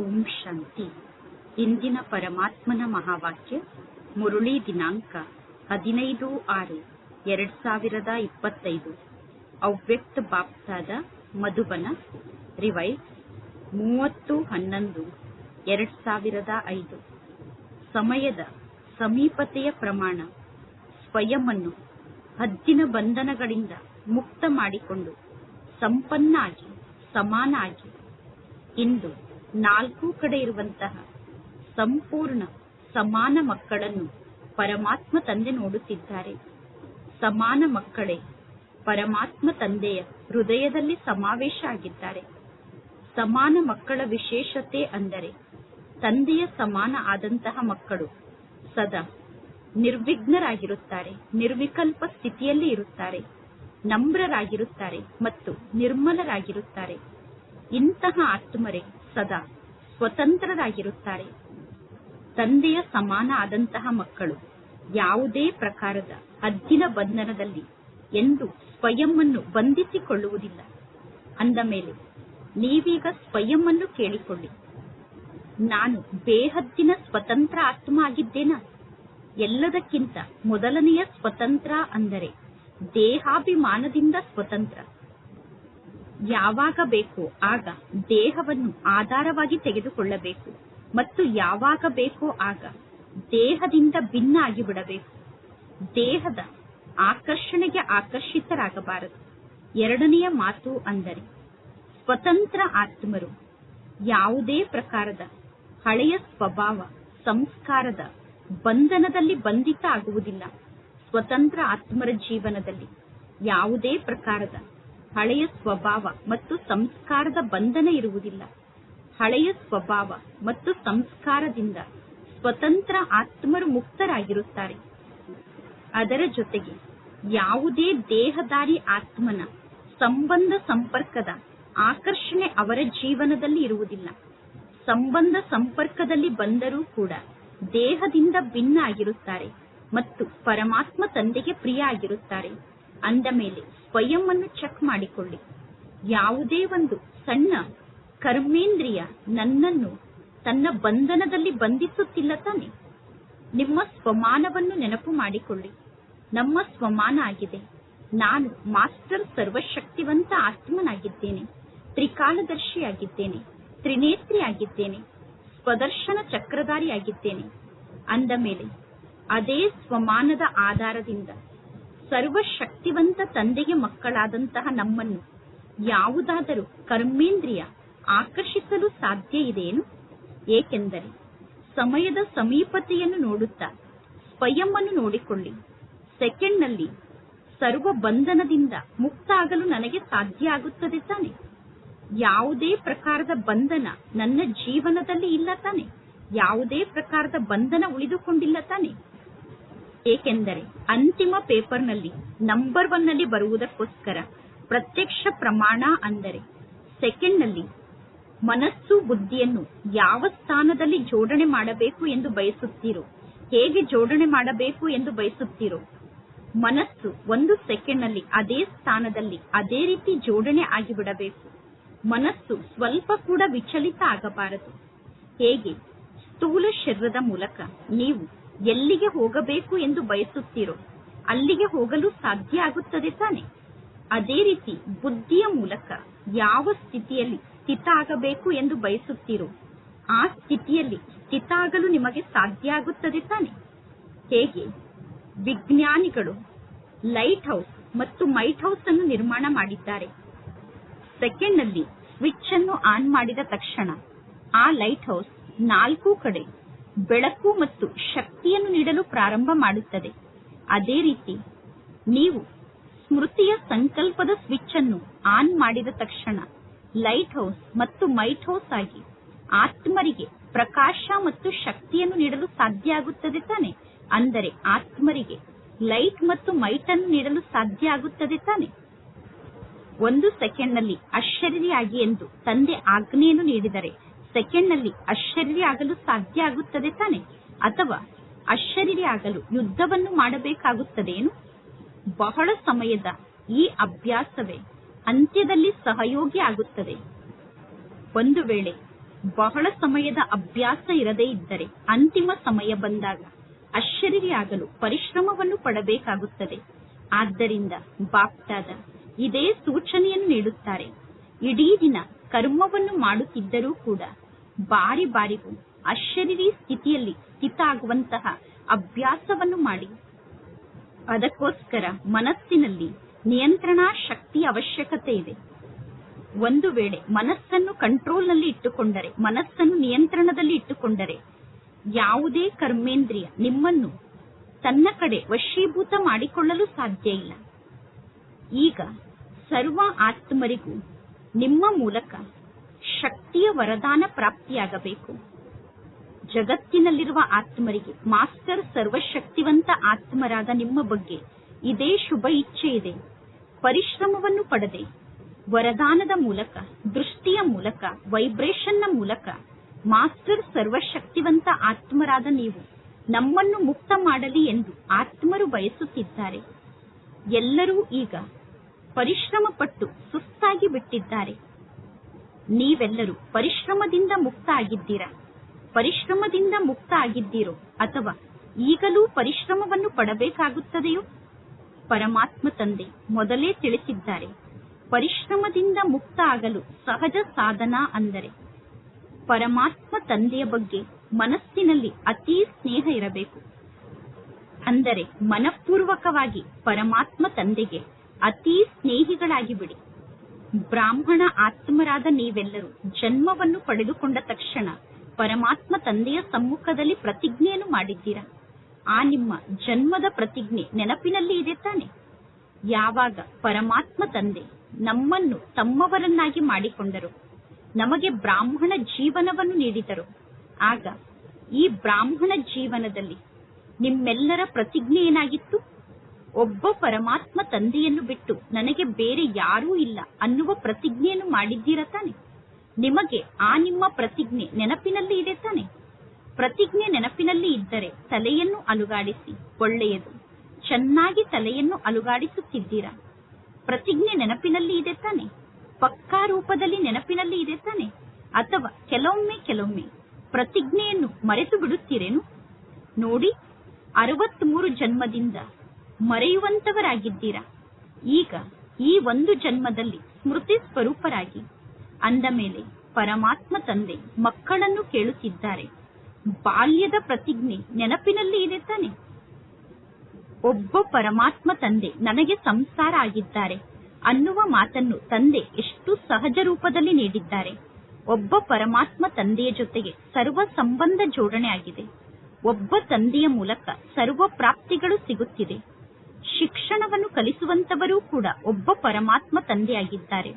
ಓಂ ಶಾಂತಿ. ಇಂದಿನ ಪರಮಾತ್ಮನ ಮಹಾವಾಕ್ಯ, ಮುರುಳಿ ದಿನಾಂಕ ಹದಿನೈದು ಆರು ಎರಡ್ ಸಾವಿರದ ಇಪ್ಪತ್ತೈದು. ಅವ್ಯಕ್ತ ಬಾಪ್ತಾದ ಮಧುಬನ ರಿವೈಸ್ ಮೂವತ್ತು ಹನ್ನೊಂದು ಎರಡ್ ಸಾವಿರದ ಐದು. ಸಮಯದ ಸಮೀಪತೆಯ ಪ್ರಮಾಣ ಸ್ವಯಂವನ್ನು ಹದ್ದಿನ ಬಂಧನಗಳಿಂದ ಮುಕ್ತ ಮಾಡಿಕೊಂಡು ಸಂಪನ್ನಾಗಿ ಸಮಾನ ಆಗಿ ಇಂದು ನಾಲ್ಕು ಕಡೆ ಇರುವಂತಹ ಸಂಪೂರ್ಣ ಸಮಾನ ಮಕ್ಕಳನ್ನು ಪರಮಾತ್ಮ ತಂದೆ ನೋಡುತ್ತಿದ್ದಾರೆ. ಸಮಾನ ಮಕ್ಕಳೇ, ಪರಮಾತ್ಮ ತಂದೆಯ ಹೃದಯದಲ್ಲಿ ಸಮಾವೇಶ ಆಗಿದ್ದಾರೆ. ಸಮಾನ ಮಕ್ಕಳ ವಿಶೇಷತೆ ಅಂದರೆ ತಂದೆಯ ಸಮಾನ ಆದಂತಹ ಮಕ್ಕಳು ಸದಾ ನಿರ್ವಿಘ್ನರಾಗಿರುತ್ತಾರೆ, ನಿರ್ವಿಕಲ್ಪ ಸ್ಥಿತಿಯಲ್ಲಿ ಇರುತ್ತಾರೆ, ನಮ್ರರಾಗಿರುತ್ತಾರೆ ಮತ್ತು ನಿರ್ಮಲರಾಗಿರುತ್ತಾರೆ. ಇಂತಹ ಆತ್ಮರೇ ಸದಾ ಸ್ವತಂತ್ರರಾಗಿರುತ್ತಾರೆ. ತಂದೆಯ ಸಮಾನ ಆದಂತಹ ಮಕ್ಕಳು ಯಾವುದೇ ಪ್ರಕಾರದ ಹದ್ದಿನ ಬಂಧನದಲ್ಲಿ ಎಂದು ಸ್ವಯಂವನ್ನು ಬಂಧಿಸಿಕೊಳ್ಳುವುದಿಲ್ಲ. ಅಂದ ಮೇಲೆ, ನೀವೀಗ ಸ್ವಯಂವನ್ನು ಕೇಳಿಕೊಳ್ಳಿ. ನಾನು ಬೇಹದ್ದಿನ ಸ್ವತಂತ್ರ ಆತ್ಮ ಆಗಿದ್ದೇನಾ? ಎಲ್ಲದಕ್ಕಿಂತ ಮೊದಲನೆಯ ಸ್ವತಂತ್ರ ಅಂದರೆ ದೇಹಾಭಿಮಾನದಿಂದ ಸ್ವತಂತ್ರ. ಯಾವಾಗ ಬೇಕೋ ಆಗ ದೇಹವನ್ನು ಆಧಾರವಾಗಿ ತೆಗೆದುಕೊಳ್ಳಬೇಕು. ಮತ್ತು ಯಾವಾಗ ಬೇಕೋ ಆಗ ದೇಹದಿಂದ ಭಿನ್ನ ಆಗಿಬಿಡಬೇಕು. ದೇಹದ ಆಕರ್ಷಣೆಗೆ ಆಕರ್ಷಿತರಾಗಬಾರದು. ಎರಡನೆಯ ಮಾತು ಅಂದರೆ ಸ್ವತಂತ್ರ ಆತ್ಮರು ಯಾವುದೇ ಪ್ರಕಾರದ ಹಳೆಯ ಸ್ವಭಾವ, ಸಂಸ್ಕಾರದ ಬಂಧನದಲ್ಲಿ ಬಂಧಿತ ಆಗುವುದಿಲ್ಲ. ಸ್ವತಂತ್ರ ಆತ್ಮರ ಜೀವನದಲ್ಲಿ ಯಾವುದೇ ಪ್ರಕಾರದ ಹಳೆಯ ಸ್ವಭಾವ ಮತ್ತು ಸಂಸ್ಕಾರದ ಬಂಧನ ಇರುವುದಿಲ್ಲ. ಹಳೆಯ ಸ್ವಭಾವ ಮತ್ತು ಸಂಸ್ಕಾರದಿಂದ ಸ್ವತಂತ್ರ ಆತ್ಮರು ಮುಕ್ತರಾಗಿರುತ್ತಾರೆ. ಅದರ ಜೊತೆಗೆ ಯಾವುದೇ ದೇಹದಾರಿ ಆತ್ಮನ ಸಂಬಂಧ ಸಂಪರ್ಕದ ಆಕರ್ಷಣೆ ಅವರ ಜೀವನದಲ್ಲಿ ಇರುವುದಿಲ್ಲ. ಸಂಬಂಧ ಸಂಪರ್ಕದಲ್ಲಿ ಬಂದರೂ ಕೂಡ ದೇಹದಿಂದ ಭಿನ್ನ ಆಗಿರುತ್ತಾರೆ ಮತ್ತು ಪರಮಾತ್ಮ ತಂದೆಗೆ ಪ್ರಿಯ ಆಗಿರುತ್ತಾರೆ. ಅಂದ ಮೇಲೆ ಸ್ವಯಂ ಚೆಕ್ ಮಾಡಿಕೊಳ್ಳಿ. ಯಾವುದೇ ಒಂದು ಸಣ್ಣ ಕರ್ಮೇಂದ್ರಿಯ ನನ್ನನ್ನು ತನ್ನ ಬಂಧನದಲ್ಲಿ ಬಂಧಿಸುತ್ತಿಲ್ಲ ತಾನೆ. ನಿಮ್ಮ ಸ್ವಮಾನವನ್ನು ನೆನಪು ಮಾಡಿಕೊಳ್ಳಿ. ನಮ್ಮ ಸ್ವಮಾನ ಆಗಿದೆ. ನಾನು ಮಾಸ್ಟರ್ ಸರ್ವಶಕ್ತಿವಂತ ಆತ್ಮನಾಗಿದ್ದೇನೆ. ತ್ರಿಕಾಲದರ್ಶಿಯಾಗಿದ್ದೇನೆ. ತ್ರಿನೇತ್ರಿಯಾಗಿದ್ದೇನೆ. ಸ್ವದರ್ಶನ ಚಕ್ರಧಾರಿಯಾಗಿದ್ದೇನೆ. ಅಂದ ಮೇಲೆ, ಅದೇ ಸ್ವಮಾನದ ಆಧಾರದಿಂದ ಸರ್ವಶಕ್ತಿವಂತ ತಂದೆಗೆ ಮಕ್ಕಳಾದಂತಹ ನಮ್ಮನ್ನು ಯಾವುದಾದರೂ ಕರ್ಮೇಂದ್ರಿಯ ಆಕರ್ಷಿಸಲು ಸಾಧ್ಯ ಇದೆಯೇನು? ಏಕೆಂದರೆ ಸಮಯದ ಸಮೀಪತೆಯನ್ನು ನೋಡುತ್ತಾ ಸ್ವಯಂ ನೋಡಿಕೊಳ್ಳಿ. ಸೆಕೆಂಡ್ನಲ್ಲಿ ಸರ್ವ ಬಂಧನದಿಂದ ಮುಕ್ತ ಆಗಲು ನನಗೆ ಸಾಧ್ಯ ಆಗುತ್ತದೆ ತಾನೆ. ಯಾವುದೇ ಪ್ರಕಾರದ ಬಂಧನ ನನ್ನ ಜೀವನದಲ್ಲಿ ಇಲ್ಲ ತಾನೆ. ಯಾವುದೇ ಪ್ರಕಾರದ ಬಂಧನ ಉಳಿದುಕೊಂಡಿಲ್ಲ ತಾನೆ. ಏಕೆಂದರೆ ಅಂತಿಮ ಪೇಪರ್ನಲ್ಲಿ ನಂಬರ್ ಒನ್ನಲ್ಲಿ ಬರುವುದಕ್ಕೋಸ್ಕರ ಪ್ರತ್ಯಕ್ಷ ಪ್ರಮಾಣ ಅಂದರೆ ಸೆಕೆಂಡ್ನಲ್ಲಿ ಮನಸ್ಸು ಬುದ್ಧಿಯನ್ನು ಯಾವ ಸ್ಥಾನದಲ್ಲಿ ಜೋಡಣೆ ಮಾಡಬೇಕು ಎಂದು ಬಯಸುತ್ತೀರೋ, ಹೇಗೆ ಜೋಡಣೆ ಮಾಡಬೇಕು ಎಂದು ಬಯಸುತ್ತೀರೋ, ಮನಸ್ಸು ಒಂದು ಸೆಕೆಂಡ್ನಲ್ಲಿ ಅದೇ ಸ್ಥಾನದಲ್ಲಿ ಅದೇ ರೀತಿ ಜೋಡಣೆ ಆಗಿಬಿಡಬೇಕು. ಮನಸ್ಸು ಸ್ವಲ್ಪ ಕೂಡ ವಿಚಲಿತ ಆಗಬಾರದು. ಹೇಗೆ? ಸ್ಥೂಲ ಶರೀರದ ಮೂಲಕ ನೀವು ಎಲ್ಲಿಗೆ ಹೋಗಬೇಕು ಎಂದು ಬಯಸುತ್ತೀರೋ ಅಲ್ಲಿಗೆ ಹೋಗಲು ಸಾಧ್ಯ ಆಗುತ್ತದೆ ತಾನೆ. ಅದೇ ರೀತಿ ಬುದ್ಧಿಯ ಮೂಲಕ ಯಾವ ಸ್ಥಿತಿಯಲ್ಲಿ ಸ್ಥಿತ ಆಗಬೇಕು ಎಂದು ಬಯಸುತ್ತೀರೋ ಆ ಸ್ಥಿತಿಯಲ್ಲಿ ಸ್ಥಿತ ಆಗಲು ನಿಮಗೆ ಸಾಧ್ಯ ಆಗುತ್ತದೆ ತಾನೆ. ಹೇಗೆ? ವಿಜ್ಞಾನಿಗಳು ಲೈಟ್ ಹೌಸ್ ಮತ್ತು ಮೈಟ್ ಹೌಸ್ ಅನ್ನು ನಿರ್ಮಾಣ ಮಾಡಿದ್ದಾರೆ. ಸೆಕೆಂಡ್ನಲ್ಲಿ ಸ್ವಿಚ್ ಅನ್ನು ಆನ್ ಮಾಡಿದ ತಕ್ಷಣ ಆ ಲೈಟ್ ಹೌಸ್ ನಾಲ್ಕು ಕಡೆ ಬೆಳಕು ಮತ್ತು ಶಕ್ತಿಯನ್ನು ನೀಡಲು ಪ್ರಾರಂಭ ಮಾಡುತ್ತದೆ. ಅದೇ ರೀತಿ ನೀವು ಸ್ಮೃತಿಯ ಸಂಕಲ್ಪದ ಸ್ವಿಚ್ ಅನ್ನು ಆನ್ ಮಾಡಿದ ತಕ್ಷಣ ಲೈಟ್ ಹೌಸ್ ಮತ್ತು ಮೈಟ್ ಹೌಸ್ ಆಗಿ ಆತ್ಮರಿಗೆ ಪ್ರಕಾಶ ಮತ್ತು ಶಕ್ತಿಯನ್ನು ನೀಡಲು ಸಾಧ್ಯ ಆಗುತ್ತದೆ ತಾನೆ? ಅಂದರೆ ಆತ್ಮರಿಗೆ ಲೈಟ್ ಮತ್ತು ಮೈಟ್ ಅನ್ನು ನೀಡಲು ಸಾಧ್ಯ ಆಗುತ್ತದೆ ತಾನೆ? ಒಂದು ಸೆಕೆಂಡ್ನಲ್ಲಿ ಅಶರೀರಿಯಾಗಿ ಎಂದು ತಂದೆ ಆಜ್ಞೆಯನ್ನು ನೀಡಿದರೆ ಸೆಕೆಂಡ್ನಲ್ಲಿ ಅಶರೀರಿ ಆಗಲು ಸಾಧ್ಯ ಆಗುತ್ತದೆ ತಾನೆ? ಅಥವಾ ಅಶರೀರಿ ಆಗಲು ಯುದ್ಧವನ್ನು ಮಾಡಬೇಕಾಗುತ್ತದೇನು ಬಹಳ ಸಮಯದ ಈ ಅಭ್ಯಾಸವೇ ಅಂತ್ಯದಲ್ಲಿ ಸಹಯೋಗಿ ಆಗುತ್ತದೆ. ಒಂದು ವೇಳೆ ಬಹಳ ಸಮಯದ ಅಭ್ಯಾಸ ಇರದೇ ಇದ್ದರೆ ಅಂತಿಮ ಸಮಯ ಬಂದಾಗ ಅಶರೀರಿಯಾಗಲು ಪರಿಶ್ರಮವನ್ನು ಪಡಬೇಕಾಗುತ್ತದೆ. ಆದ್ದರಿಂದ ಬಾಪ್ತಾದ ಇದೇ ಸೂಚನೆಯನ್ನು ನೀಡುತ್ತಾರೆ. ಇಡೀ ದಿನ ಕರ್ಮವನ್ನು ಮಾಡುತ್ತಿದ್ದರೂ ಕೂಡ ಬಾರಿ ಬಾರಿಗೂ ಅಶರೀರಿ ಸ್ಥಿತಿಯಲ್ಲಿ ಸ್ಥಿತ ಆಗುವಂತಹ ಅಭ್ಯಾಸವನ್ನು ಮಾಡಿ. ಅದಕ್ಕೋಸ್ಕರ ಮನಸ್ಸಿನಲ್ಲಿ ನಿಯಂತ್ರಣ ಶಕ್ತಿ ಅವಶ್ಯಕತೆ ಇದೆ. ಒಂದು ವೇಳೆ ಮನಸ್ಸನ್ನು ಕಂಟ್ರೋಲ್ನಲ್ಲಿ ಇಟ್ಟುಕೊಂಡರೆ, ಮನಸ್ಸನ್ನು ನಿಯಂತ್ರಣದಲ್ಲಿ ಇಟ್ಟುಕೊಂಡರೆ, ಯಾವುದೇ ಕರ್ಮೇಂದ್ರಿಯ ನಿಮ್ಮನ್ನು ತನ್ನ ಕಡೆ ವಶೀಭೂತ ಮಾಡಿಕೊಳ್ಳಲು ಸಾಧ್ಯ ಇಲ್ಲ. ಈಗ ಸರ್ವ ಆತ್ಮರಿಗೂ ನಿಮ್ಮ ಮೂಲಕ ಶಕ್ತಿಯ ವರದಾನ ಪ್ರಾಪ್ತಿಯಾಗಬೇಕು. ಜಗತ್ತಿನಲ್ಲಿರುವ ಆತ್ಮರಿಗೆ ಮಾಸ್ಟರ್ ಸರ್ವಶಕ್ತಿವಂತ ಆತ್ಮರಾದ ನಿಮ್ಮ ಬಗ್ಗೆ ಇದೇ ಶುಭ ಇಚ್ಛೆ ಇದೆ. ಪರಿಶ್ರಮವನ್ನು ಪಡೆದೆ ವರದಾನದ ಮೂಲಕ, ದೃಷ್ಟಿಯ ಮೂಲಕ, ವೈಬ್ರೇಷನ್ನ ಮೂಲಕ ಮಾಸ್ಟರ್ ಸರ್ವಶಕ್ತಿವಂತ ಆತ್ಮರಾದ ನೀವು ನಮ್ಮನ್ನು ಮುಕ್ತ ಮಾಡಲಿ ಎಂದು ಆತ್ಮರು ಬಯಸುತ್ತಿದ್ದಾರೆ. ಎಲ್ಲರೂ ಈಗ ಪರಿಶ್ರಮ ಪಟ್ಟು ಸುಸ್ತಾಗಿ ಬಿಟ್ಟಿದ್ದಾರೆ. ನೀವೆಲ್ಲರೂ ಪರಿಶ್ರಮದಿಂದ ಮುಕ್ತ ಆಗಿದ್ದೀರ ಪರಿಶ್ರಮದಿಂದ ಮುಕ್ತ ಆಗಿದ್ದೀರೋ ಅಥವಾ ಈಗಲೂ ಪರಿಶ್ರಮವನ್ನು ಪಡಬೇಕಾಗುತ್ತದೆಯೋ? ಪರಮಾತ್ಮ ತಂದೆ ಮೊದಲೇ ತಿಳಿಸಿದ್ದಾರೆ, ಪರಿಶ್ರಮದಿಂದ ಮುಕ್ತ ಆಗಲು ಸಹಜ ಸಾಧನ ಅಂದರೆ ಪರಮಾತ್ಮ ತಂದೆಯ ಬಗ್ಗೆ ಮನಸ್ಸಿನಲ್ಲಿ ಅತೀ ಸ್ನೇಹ ಇರಬೇಕು. ಅಂದರೆ ಮನಪೂರ್ವಕವಾಗಿ ಪರಮಾತ್ಮ ತಂದೆಗೆ ಅತೀ ಸ್ನೇಹಿಗಳಾಗಿ ಬಿಡಿ ಬ್ರಾಹ್ಮಣ ಆತ್ಮರಾದ ನೀವೆಲ್ಲರೂ ಜನ್ಮವನ್ನು ಪಡೆದುಕೊಂಡ ತಕ್ಷಣ ಪರಮಾತ್ಮ ತಂದೆಯ ಸಮ್ಮುಖದಲ್ಲಿ ಪ್ರತಿಜ್ಞೆಯನ್ನು ಮಾಡಿದ್ದೀರಾ? ಆ ನಿಮ್ಮ ಜನ್ಮದ ಪ್ರತಿಜ್ಞೆ ನೆನಪಿನಲ್ಲಿ ಇದೆ ತಾನೆ? ಯಾವಾಗ ಪರಮಾತ್ಮ ತಂದೆ ನಮ್ಮನ್ನು ತಮ್ಮವರನ್ನಾಗಿ ಮಾಡಿಕೊಂಡರು, ನಮಗೆ ಬ್ರಾಹ್ಮಣ ಜೀವನವನ್ನು ನೀಡಿದರು, ಆಗ ಈ ಬ್ರಾಹ್ಮಣ ಜೀವನದಲ್ಲಿ ನಿಮ್ಮೆಲ್ಲರ ಪ್ರತಿಜ್ಞೆ ಏನಾಗಿತ್ತು? ಒಬ್ಬ ಪರಮಾತ್ಮ ತಂದೆಯನ್ನು ಬಿಟ್ಟು ನನಗೆ ಬೇರೆ ಯಾರೂ ಇಲ್ಲ ಅನ್ನುವ ಪ್ರತಿಜ್ಞೆಯನ್ನು ಮಾಡಿದ್ದೀರ ತಾನೆ? ನಿಮಗೆ ಆ ನಿಮ್ಮ ಪ್ರತಿಜ್ಞೆ ನೆನಪಿನಲ್ಲಿ ಇದೆ ತಾನೆ? ಪ್ರತಿಜ್ಞೆ ನೆನಪಿನಲ್ಲಿ ಇದ್ದರೆ ತಲೆಯನ್ನು ಅಲುಗಾಡಿಸಿ, ಒಳ್ಳೆಯದು. ಚೆನ್ನಾಗಿ ತಲೆಯನ್ನು ಅಲುಗಾಡಿಸುತ್ತಿದ್ದೀರಾ? ಪ್ರತಿಜ್ಞೆ ನೆನಪಿನಲ್ಲಿ ಇದೆ ತಾನೆ? ಪಕ್ಕಾ ರೂಪದಲ್ಲಿ ನೆನಪಿನಲ್ಲಿ ಇದೆ ತಾನೆ? ಅಥವಾ ಕೆಲವೊಮ್ಮೆ ಕೆಲವೊಮ್ಮೆ ಪ್ರತಿಜ್ಞೆಯನ್ನು ಮರೆತು ಬಿಡುತ್ತೀರೇನು? ನೋಡಿ, ಅರವತ್ಮೂರು ಜನ್ಮದಿಂದ ಮರೆಯುವಂತವರಾಗಿದ್ದೀರಾ? ಈಗ ಈ ಒಂದು ಜನ್ಮದಲ್ಲಿ ಸ್ಮೃತಿ ಸ್ವರೂಪರಾಗಿ ಅಂದ ಮೇಲೆ ಪರಮಾತ್ಮ ತಂದೆ ಮಕ್ಕಳನ್ನು ಕೇಳುತ್ತಿದ್ದಾರೆ. ಬಾಲ್ಯದ ಪ್ರತಿಜ್ಞೆ ನೆನಪಿನಲ್ಲಿ ಇದೆ ತಾನೆ? ಒಬ್ಬ ಪರಮಾತ್ಮ ತಂದೆ ನನಗೆ ಸಂಸಾರ ಆಗಿದ್ದಾರೆ ಅನ್ನುವ ಮಾತನ್ನು ತಂದೆ ಎಷ್ಟು ಸಹಜ ರೂಪದಲ್ಲಿ ನೀಡಿದ್ದಾರೆ. ಒಬ್ಬ ಪರಮಾತ್ಮ ತಂದೆಯ ಜೊತೆಗೆ ಸರ್ವ ಸಂಬಂಧ ಜೋಡಣೆ ಆಗಿದೆ ಒಬ್ಬ ತಂದೆಯ ಮೂಲಕ ಸರ್ವ ಪ್ರಾಪ್ತಿಗಳು ಸಿಗುತ್ತಿದೆ. ಶಿಕ್ಷಣವನ್ನು ಕಲಿಸುವಂತವರೂ ಕೂಡ ಒಬ್ಬ ಪರಮಾತ್ಮ ತಂದೆಯಾಗಿದ್ದಾರೆ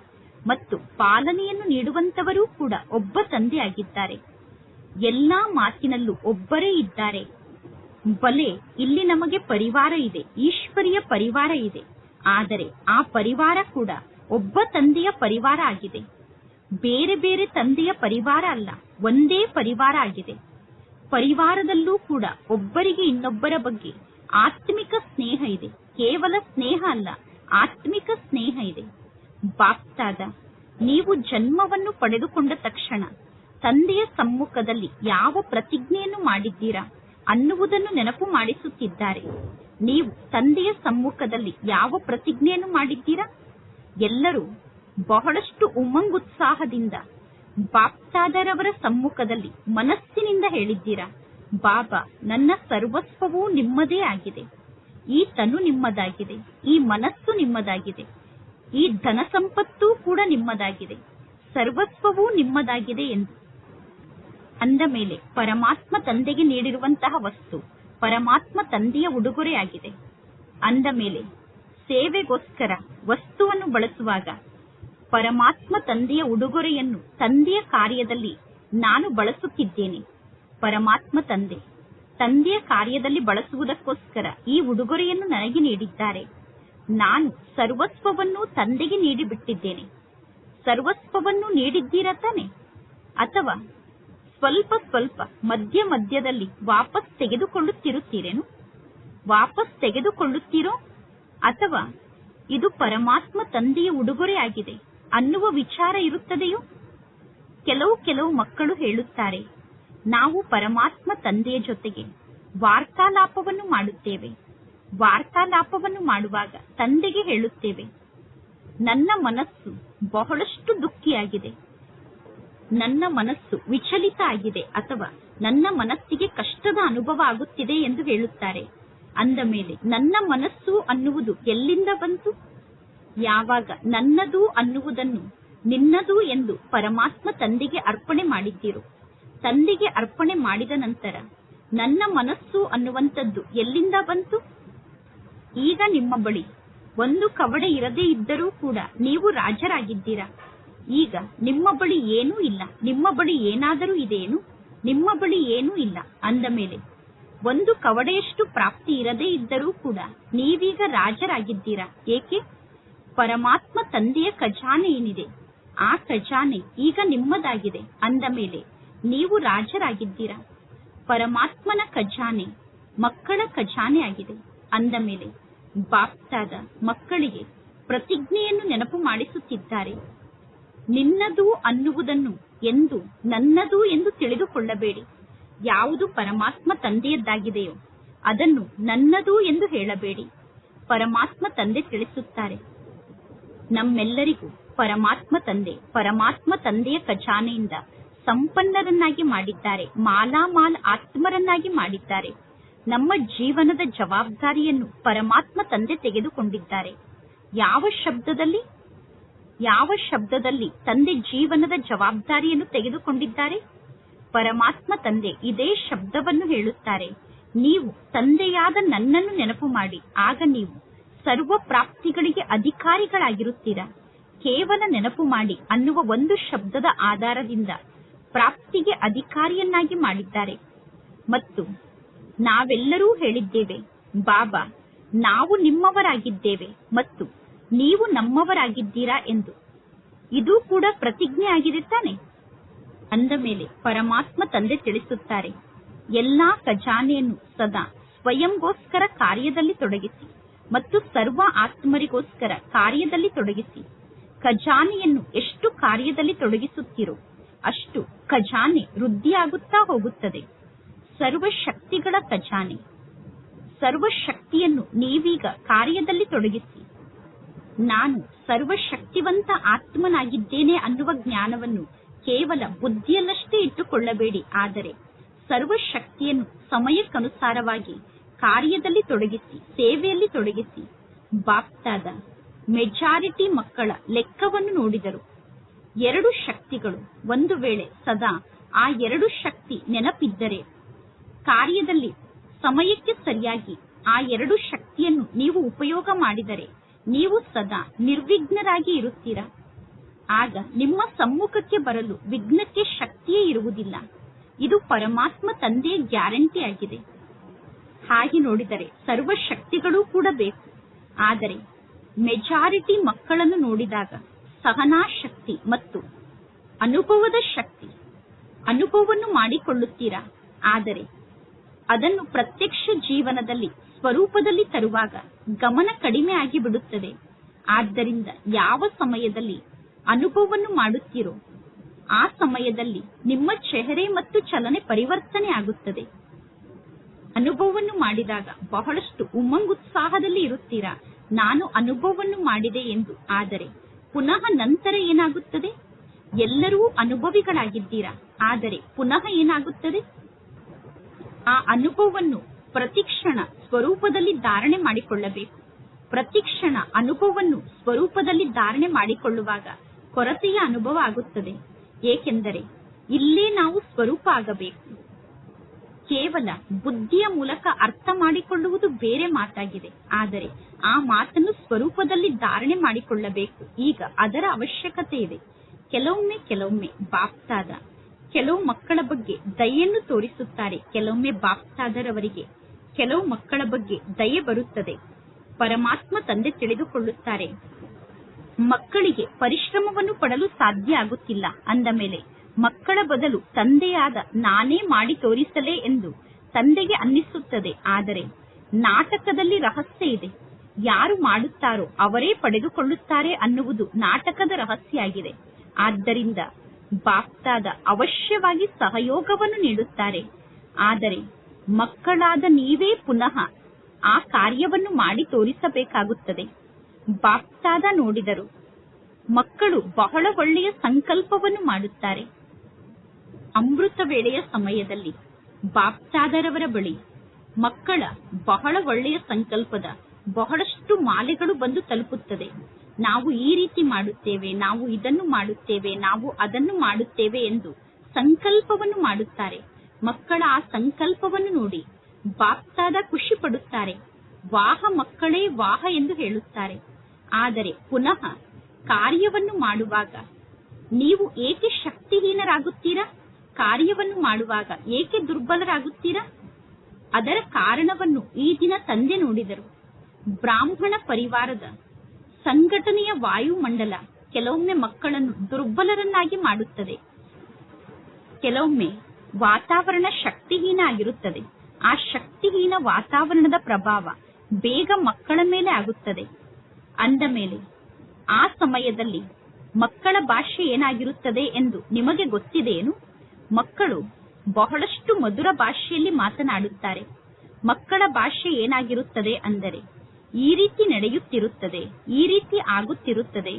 ಮತ್ತು ಪಾಲನೆಯನ್ನು ನೀಡುವಂತವರೂ ಕೂಡ ಒಬ್ಬ ತಂದೆಯಾಗಿದ್ದಾರೆ. ಎಲ್ಲಾ ಮಾತಿನಲ್ಲೂ ಒಬ್ಬರೇ ಇದ್ದಾರೆ. ಬಲೆ ಇಲ್ಲಿ ನಮಗೆ ಪರಿವಾರ ಇದೆ, ಈಶ್ವರಿಯ ಪರಿವಾರ ಇದೆ. ಆದರೆ ಆ ಪರಿವಾರ ಕೂಡ ಒಬ್ಬ ತಂದೆಯ ಪರಿವಾರ ಆಗಿದೆ. ಬೇರೆ ಬೇರೆ ತಂದೆಯ ಪರಿವಾರ ಅಲ್ಲ, ಒಂದೇ ಪರಿವಾರ ಆಗಿದೆ. ಪರಿವಾರದಲ್ಲೂ ಕೂಡ ಒಬ್ಬರಿಗೆ ಇನ್ನೊಬ್ಬರ ಬಗ್ಗೆ ಆತ್ಮಿಕ ಸ್ನೇಹ ಇದೆ. ಕೇವಲ ಸ್ನೇಹ ಅಲ್ಲ, ಆತ್ಮಿಕ ಸ್ನೇಹ ಇದೆ. ಬಾಪ್ತಾದ, ನೀವು ಜನ್ಮವನ್ನು ಪಡೆದುಕೊಂಡ ತಕ್ಷಣ ತಂದೆಯ ಸಮ್ಮುಖದಲ್ಲಿ ಯಾವ ಪ್ರತಿಜ್ಞೆಯನ್ನು ಮಾಡಿದ್ದೀರಾ ಅನ್ನುವುದನ್ನು ನೆನಪು ಮಾಡಿಸುತ್ತಿದ್ದಾರೆ. ನೀವು ತಂದೆಯ ಸಮ್ಮುಖದಲ್ಲಿ ಯಾವ ಪ್ರತಿಜ್ಞೆಯನ್ನು ಮಾಡಿದ್ದೀರಾ? ಎಲ್ಲರೂ ಬಹಳಷ್ಟು ಉಮಂಗುತ್ಸಾಹದಿಂದ ಬಾಪ್ತಾದರವರ ಸಮ್ಮುಖದಲ್ಲಿ ಮನಸ್ಸಿನಿಂದ ಹೇಳಿದ್ದೀರಾ ಬಾಬಾ, ನನ್ನ ಸರ್ವಸ್ವವೂ ನಿಮ್ಮದೇ ಆಗಿದೆ. ಈ ತನು ನಿಮ್ಮದಾಗಿದೆ, ಈ ಮನಸ್ಸು ನಿಮ್ಮದಾಗಿದೆ, ಈ ಧನ ಸಂಪತ್ತು ಕೂಡ ನಿಮ್ಮದಾಗಿದೆ, ಸರ್ವಸ್ವವೂ ನಿಮ್ಮದಾಗಿದೆ ಎಂದು. ಅಂದ ಮೇಲೆ ಪರಮಾತ್ಮ ತಂದೆಗೆ ನೀಡಿರುವಂತಹ ವಸ್ತು, ಪರಮಾತ್ಮ ತಂದೆಯ ಉಡುಗೊರೆಯಾಗಿದೆ. ಅಂದ ಮೇಲೆ ಸೇವೆಗೋಸ್ಕರ ವಸ್ತುವನ್ನು ಬಳಸುವಾಗ ಪರಮಾತ್ಮ ತಂದೆಯ ಉಡುಗೊರೆಯನ್ನು ತಂದೆಯ ಕಾರ್ಯದಲ್ಲಿ ನಾನು ಬಳಸುತ್ತಿದ್ದೇನೆ. ಪರಮಾತ್ಮ ತಂದೆ. ತಂದೆಯ ಕಾರ್ಯದಲ್ಲಿ ಬಳಸುವುದಕ್ಕೋಸ್ಕರ ಈ ಉಡುಗೊರೆಯನ್ನು ನನಗೆ ನೀಡಿದ್ದಾರೆ. ನಾನು ಸರ್ವಸ್ವವನ್ನು ತಂದೆಗೆ ನೀಡಿಬಿಟ್ಟಿದ್ದೇನೆ. ಸರ್ವಸ್ವವನ್ನು ನೀಡಿದ್ದೀರಾ ತಾನೆ? ಅಥವಾ ಸ್ವಲ್ಪ ಸ್ವಲ್ಪ ಮಧ್ಯ ಮಧ್ಯದಲ್ಲಿ ವಾಪಸ್ ತೆಗೆದುಕೊಳ್ಳುತ್ತಿರುತ್ತೀರೇನು? ವಾಪಸ್ ತೆಗೆದುಕೊಳ್ಳುತ್ತೀರೋ? ಅಥವಾ ಇದು ಪರಮಾತ್ಮ ತಂದೆಯ ಉಡುಗೊರೆ ಆಗಿದೆ ಅನ್ನುವ ವಿಚಾರ ಇರುತ್ತದೆಯೋ? ಕೆಲವು ಕೆಲವು ಮಕ್ಕಳು ಹೇಳುತ್ತಾರೆ ನಾವು ಪರಮಾತ್ಮ ತಂದೆಯ ಜೊತೆಗೆ ವಾರ್ತಾಲಾಪವನ್ನು ಮಾಡುತ್ತೇವೆ. ವಾರ್ತಾಲಾಪವನ್ನು ಮಾಡುವಾಗ ತಂದೆಗೆ ಹೇಳುತ್ತೇವೆ, ನನ್ನ ಮನಸ್ಸು ಬಹಳಷ್ಟು ದುಃಖಿಯಾಗಿದೆ. ನನ್ನ ಮನಸ್ಸು ವಿಚಲಿತ ಆಗಿದೆ ಅಥವಾ ನನ್ನ ಮನಸ್ಸಿಗೆ ಕಷ್ಟದ ಅನುಭವ ಆಗುತ್ತಿದೆ ಎಂದು ಹೇಳುತ್ತಾರೆ. ಅಂದ ಮೇಲೆ, ನನ್ನ ಮನಸ್ಸು ಅನ್ನುವುದು ಎಲ್ಲಿಂದ ಬಂತು? ಯಾವಾಗ ನನ್ನದು ಅನ್ನುವುದನ್ನು ನಿನ್ನದು ಎಂದು ಪರಮಾತ್ಮ ತಂದೆಗೆ ಅರ್ಪಣೆ ಮಾಡಿದ್ದೀರೋ? ತಂದೆಗೆ ಅರ್ಪಣೆ ಮಾಡಿದ ನಂತರ ನನ್ನ ಮನಸ್ಸು ಅನ್ನುವಂಥದ್ದು ಎಲ್ಲಿಂದ ಬಂತು? ಈಗ ನಿಮ್ಮ ಬಳಿ ಒಂದು ಕವಡೆ ಇರದೇ ಇದ್ದರೂ ಕೂಡ ನೀವು ರಾಜರಾಗಿದ್ದೀರಾ? ಈಗ ನಿಮ್ಮ ಬಳಿ ಏನೂ ಇಲ್ಲ. ನಿಮ್ಮ ಬಳಿ ಏನಾದರೂ ಇದೇನು ನಿಮ್ಮ ಬಳಿ ಏನೂ ಇಲ್ಲ. ಅಂದ ಮೇಲೆ, ಒಂದು ಕವಡೆಯಷ್ಟು ಪ್ರಾಪ್ತಿ ಇರದೇ ಇದ್ದರೂ ಕೂಡ ನೀವೀಗ ರಾಜರಾಗಿದ್ದೀರಾ? ಏಕೆ? ಪರಮಾತ್ಮ ತಂದೆಯ ಖಜಾನೆ ಏನಿದೆ? ಆ ಖಜಾನೆ ಈಗ ನಿಮ್ಮದಾಗಿದೆ. ಅಂದ ಮೇಲೆ ನೀವು ರಾಜರಾಗಿದ್ದೀರಾ? ಪರಮಾತ್ಮನ ಖಜಾನೆ ಮಕ್ಕಳ ಖಜಾನೆ ಆಗಿದೆ. ಅಂದ ಮೇಲೆ ಬಾಪ್ತಾದ ಮಕ್ಕಳಿಗೆ ಪ್ರತಿಜ್ಞೆಯನ್ನು ನೆನಪು ಮಾಡಿಸುತ್ತಿದ್ದಾರೆ. ನಿನ್ನದು ಅನ್ನುವುದನ್ನು ಎಂದು, ನನ್ನದು ಎಂದು ತಿಳಿದುಕೊಳ್ಳಬೇಡಿ. ಯಾವುದು ಪರಮಾತ್ಮ ತಂದೆಯದ್ದಾಗಿದೆಯೋ ಅದನ್ನು ನನ್ನದು ಎಂದು ಹೇಳಬೇಡಿ. ಪರಮಾತ್ಮ ತಂದೆ ತಿಳಿಸುತ್ತಾರೆ. ನಮ್ಮೆಲ್ಲರಿಗೂ ಪರಮಾತ್ಮ ತಂದೆ, ಪರಮಾತ್ಮ ತಂದೆಯ ಖಜಾನೆಯಿಂದ ಸಂಪನ್ನರನ್ನಾಗಿ ಮಾಡಿದ್ದಾರೆ, ಮಾಲಾಮಾಲ್ ಆತ್ಮರನ್ನಾಗಿ ಮಾಡಿದ್ದಾರೆ. ನಮ್ಮ ಜೀವನದ ಜವಾಬ್ದಾರಿಯನ್ನು ಪರಮಾತ್ಮ ತಂದೆ ತೆಗೆದುಕೊಂಡಿದ್ದಾರೆ. ಯಾವ ಶಬ್ದದಲ್ಲಿ? ಯಾವ ಶಬ್ದದಲ್ಲಿ ತಂದೆ ಜೀವನದ ಜವಾಬ್ದಾರಿಯನ್ನು ತೆಗೆದುಕೊಂಡಿದ್ದಾರೆ? ಪರಮಾತ್ಮ ತಂದೆ ಇದೇ ಶಬ್ದವನ್ನು ಹೇಳುತ್ತಾರೆ. ನೀವು ತಂದೆಯಾದ ನನ್ನನ್ನು ನೆನಪು ಮಾಡಿ. ಆಗ ನೀವು ಸರ್ವ ಪ್ರಾಪ್ತಿಗಳಿಗೆ ಅಧಿಕಾರಿಗಳಾಗಿರುತ್ತೀರಾ? ಕೇವಲ ನೆನಪು ಮಾಡಿ ಅನ್ನುವ ಒಂದು ಶಬ್ದದ ಆಧಾರದಿಂದ ಪ್ರಾಪ್ತಿಗೆ ಅಧಿಕಾರಿಯನ್ನಾಗಿ ಮಾಡಿದ್ದಾರೆ. ಮತ್ತು ನಾವೆಲ್ಲರೂ ಹೇಳಿದ್ದೇವೆ, ಬಾಬಾ, ನಾವು ನಿಮ್ಮವರಾಗಿದ್ದೇವೆ ಮತ್ತು ನೀವು ನಮ್ಮವರಾಗಿದ್ದೀರಾ ಎಂದು. ಇದು ಕೂಡ ಪ್ರತಿಜ್ಞೆ ಆಗಿದೆ ತಾನೆ? ಅಂದ ಮೇಲೆ ಪರಮಾತ್ಮ ತಂದೆ ತಿಳಿಸುತ್ತಾರೆ, ಎಲ್ಲಾ ಖಜಾನೆಯನ್ನು ಸದಾ ಸ್ವಯಂಗೋಸ್ಕರ ಕಾರ್ಯದಲ್ಲಿ ತೊಡಗಿಸಿ ಮತ್ತು ಸರ್ವ ಆತ್ಮರಿಗೋಸ್ಕರ ಕಾರ್ಯದಲ್ಲಿ ತೊಡಗಿಸಿ, ಖಜಾನೆಯನ್ನು ಎಷ್ಟು ಕಾರ್ಯದಲ್ಲಿ ತೊಡಗಿಸುತ್ತೀರೋ ಅಷ್ಟು ಖಜಾನೆ ವೃದ್ಧಿಯಾಗುತ್ತಾ ಹೋಗುತ್ತದೆ. ಸರ್ವ ಶಕ್ತಿಗಳ ಖಜಾನೆ. ಸರ್ವ ಶಕ್ತಿಯನ್ನು ನೀವೀಗ ಕಾರ್ಯದಲ್ಲಿ ತೊಡಗಿಸಿ. ನಾನು ಸರ್ವಶಕ್ತಿವಂತ ಆತ್ಮನಾಗಿದ್ದೇನೆ ಅನ್ನುವ ಜ್ಞಾನವನ್ನು ಕೇವಲ ಬುದ್ಧಿಯಲ್ಲಷ್ಟೇ ಇಟ್ಟುಕೊಳ್ಳಬೇಡಿ. ಆದರೆ ಸರ್ವಶಕ್ತಿಯನ್ನು ಸಮಯಕ್ಕನುಸಾರವಾಗಿ ಕಾರ್ಯದಲ್ಲಿ ತೊಡಗಿಸಿ, ಸೇವೆಯಲ್ಲಿ ತೊಡಗಿಸಿ, ಬಾಪ್ತಾದ ಮೆಜಾರಿಟಿ ಮಕ್ಕಳ ಲೆಕ್ಕವನ್ನು ನೋಡಿದರು. ಎರಡು ಶಕ್ತಿಗಳು ಒಂದು ವೇಳೆ ಸದಾ ಆ ಎರಡು ಶಕ್ತಿ ನೆನಪಿದ್ದರೆ ಕಾರ್ಯದಲ್ಲಿ ಸಮಯಕ್ಕೆ ಸರಿಯಾಗಿ ಆ ಎರಡು ಶಕ್ತಿಯನ್ನು ನೀವು ಉಪಯೋಗ ಮಾಡಿದರೆ ನೀವು ಸದಾ ನಿರ್ವಿಘ್ನರಾಗಿ ಇರುತ್ತೀರಾ? ಆಗ ನಿಮ್ಮ ಸಮ್ಮುಖಕ್ಕೆ ಬರಲು ವಿಘ್ನಕ್ಕೆ ಶಕ್ತಿಯೇ ಇರುವುದಿಲ್ಲ. ಇದು ಪರಮಾತ್ಮ ತಂದೆಯ ಗ್ಯಾರಂಟಿ ಆಗಿದೆ. ಹಾಗೆ ನೋಡಿದರೆ ಸರ್ವ ಶಕ್ತಿಗಳೂ ಕೂಡ ಬೇಕು. ಆದರೆ ಮೆಜಾರಿಟಿ ಮಕ್ಕಳನ್ನು ನೋಡಿದಾಗ ಸಹನಾ ಶಕ್ತಿ ಮತ್ತು ಅನುಭವದ ಶಕ್ತಿ. ಅನುಭವವನ್ನು ಮಾಡಿಕೊಳ್ಳುತ್ತೀರಾ? ಆದರೆ ಅದನ್ನು ಪ್ರತ್ಯಕ್ಷ ಜೀವನದಲ್ಲಿ, ಸ್ವರೂಪದಲ್ಲಿ ತರುವಾಗ ಗಮನ ಕಡಿಮೆ ಆಗಿ ಬಿಡುತ್ತದೆ ಆದ್ದರಿಂದ ಯಾವ ಸಮಯದಲ್ಲಿ ಅನುಭವವನ್ನು ಮಾಡುತ್ತೀರೋ, ಆ ಸಮಯದಲ್ಲಿ ನಿಮ್ಮ ಚೆಹರೆ ಮತ್ತು ಚಲನೆ ಪರಿವರ್ತನೆ ಆಗುತ್ತದೆ. ಅನುಭವವನ್ನು ಮಾಡಿದಾಗ ಬಹಳಷ್ಟು ಉಮಂಗುತ್ಸಾಹದಲ್ಲಿ ಇರುತ್ತೀರಾ? ನಾನು ಅನುಭವವನ್ನು ಮಾಡಿದೆ ಎಂದು, ಆದರೆ ಪುನಃ ನಂತರ ಏನಾಗುತ್ತದೆ? ಎಲ್ಲರೂ ಅನುಭವಿಗಳಾಗಿದ್ದೀರಾ? ಆದರೆ ಪುನಃ ಏನಾಗುತ್ತದೆ? ಆ ಅನುಭವವನ್ನು ಪ್ರತಿಕ್ಷಣ ಸ್ವರೂಪದಲ್ಲಿ ಧಾರಣೆ ಮಾಡಿಕೊಳ್ಳಬೇಕು. ಪ್ರತಿಕ್ಷಣ ಅನುಭವವನ್ನು ಸ್ವರೂಪದಲ್ಲಿ ಧಾರಣೆ ಮಾಡಿಕೊಳ್ಳುವಾಗ ಕೊರತೆಯ ಅನುಭವ ಆಗುತ್ತದೆ. ಏಕೆಂದರೆ ಇಲ್ಲೇ ನಾವು ಸ್ವರೂಪ ಆಗಬೇಕು. ಕೇವಲ ಬುದ್ಧಿಯ ಮೂಲಕ ಅರ್ಥ ಮಾಡಿಕೊಳ್ಳುವುದು ಬೇರೆ ಮಾತಾಗಿದೆ. ಆದರೆ ಆ ಮಾತನ್ನು ಸ್ವರೂಪದಲ್ಲಿ ಧಾರಣೆ ಮಾಡಿಕೊಳ್ಳಬೇಕು. ಈಗ ಅದರ ಅವಶ್ಯಕತೆ ಇದೆ. ಕೆಲವೊಮ್ಮೆ ಕೆಲವೊಮ್ಮೆ ಬಾಪ್ತಾದ, ಕೆಲವು ಮಕ್ಕಳ ಬಗ್ಗೆ ದಯೆಯನ್ನು ತೋರಿಸುತ್ತಾರೆ ಕೆಲವೊಮ್ಮೆ ಬಾಪ್ತಾದರವರಿಗೆ. ಕೆಲವು ಮಕ್ಕಳ ಬಗ್ಗೆ ದಯೆ ಬರುತ್ತದೆ. ಪರಮಾತ್ಮ ತಂದೆ ತಿಳಿದುಕೊಳ್ಳುತ್ತಾರೆ. ಮಕ್ಕಳಿಗೆ ಪರಿಶ್ರಮವನ್ನು ಪಡಲು ಸಾಧ್ಯ ಆಗುತ್ತಿಲ್ಲ. ಅಂದ ಮೇಲೆ ಮಕ್ಕಳ ಬದಲು ತಂದೆಯಾದ ನಾನೇ ಮಾಡಿ ತೋರಿಸಲೇ ಎಂದು ತಂದೆಗೆ ಅನ್ನಿಸುತ್ತದೆ. ಆದರೆ ನಾಟಕದಲ್ಲಿ ರಹಸ್ಯ ಇದೆ. ಯಾರು ಮಾಡುತ್ತಾರೋ ಅವರೇ ಪಡೆದುಕೊಳ್ಳುತ್ತಾರೆ ಅನ್ನುವುದು ನಾಟಕದ ರಹಸ್ಯ ಆಗಿದೆ ಆದ್ದರಿಂದ ಬಾಪ್ತಾದ ಅವಶ್ಯವಾಗಿ ಸಹಯೋಗವನ್ನು ನೀಡುತ್ತಾರೆ. ಆದರೆ ಮಕ್ಕಳಾದ ನೀವೇ ಪುನಃ ಆ ಕಾರ್ಯವನ್ನು ಮಾಡಿ ತೋರಿಸಬೇಕಾಗುತ್ತದೆ. ಬಾಪ್ತಾದ ನೋಡಿದರು ಮಕ್ಕಳು ಬಹಳ ಒಳ್ಳೆಯ ಸಂಕಲ್ಪವನ್ನು ಮಾಡುತ್ತಾರೆ. ಅಮೃತ ವೇಳೆಯ ಸಮಯದಲ್ಲಿ ಬಾಪ್ತಾದರವರ ಬಳಿ ಮಕ್ಕಳ ಬಹಳ ಒಳ್ಳೆಯ ಸಂಕಲ್ಪದ ಬಹಳಷ್ಟು ಮಾಲೆಗಳು ಬಂದು ತಲುಪುತ್ತದೆ. ನಾವು ಈ ರೀತಿ ಮಾಡುತ್ತೇವೆ, ನಾವು ಇದನ್ನು ಮಾಡುತ್ತೇವೆ, ನಾವು ಅದನ್ನು ಮಾಡುತ್ತೇವೆ ಎಂದು ಸಂಕಲ್ಪವನ್ನು ಮಾಡುತ್ತಾರೆ. ಮಕ್ಕಳ ಆ ಸಂಕಲ್ಪವನ್ನು ನೋಡಿ ಬಾಪ್ತಾದ ಖುಷಿ ಪಡುತ್ತಾರೆ. ವಾಹ ಮಕ್ಕಳೇ ವಾಹ ಎಂದು ಹೇಳುತ್ತಾರೆ. ಆದರೆ ಪುನಃ ಕಾರ್ಯವನ್ನು ಮಾಡುವಾಗ ನೀವು ಏಕೆ ಶಕ್ತಿಹೀನರಾಗುತ್ತೀರಾ? ಕಾರ್ಯವನ್ನು ಮಾಡುವಾಗ ಏಕೆ ದುರ್ಬಲರಾಗುತ್ತೀರಾ? ಅದರ ಕಾರಣವನ್ನು ಈ ದಿನ ತಂದೆ ನೋಡಿದರು. ಬ್ರಾಹ್ಮಣ ಪರಿವಾರದ ಸಂಘಟನೆಯ ವಾಯುಮಂಡಲ ಕೆಲವೊಮ್ಮೆ ಮಕ್ಕಳನ್ನು ದುರ್ಬಲರನ್ನಾಗಿ ಮಾಡುತ್ತದೆ. ಕೆಲವೊಮ್ಮೆ ವಾತಾವರಣ ಶಕ್ತಿಹೀನ ಆಗಿರುತ್ತದೆ ಆ ಶಕ್ತಿಹೀನ ವಾತಾವರಣದ ಪ್ರಭಾವ ಬೇಗ ಮಕ್ಕಳ ಮೇಲೆ ಆಗುತ್ತದೆ. ಅಂದ ಮೇಲೆ, ಆ ಸಮಯದಲ್ಲಿ ಮಕ್ಕಳ ಭಾಷೆ ಏನಾಗಿರುತ್ತದೆ ಎಂದು ನಿಮಗೆ ಗೊತ್ತಿದೆಯೇನು? ಮಕ್ಕಳು ಬಹಳಷ್ಟು ಮಧುರ ಭಾಷೆಯಲ್ಲಿ ಮಾತನಾಡುತ್ತಾರೆ. ಮಕ್ಕಳ ಭಾಷೆ ಏನಾಗಿರುತ್ತದೆ ಅಂದರೆ, ಈ ರೀತಿ ನಡೆಯುತ್ತಿರುತ್ತದೆ, ಈ ರೀತಿ ಆಗುತ್ತಿರುತ್ತದೆ.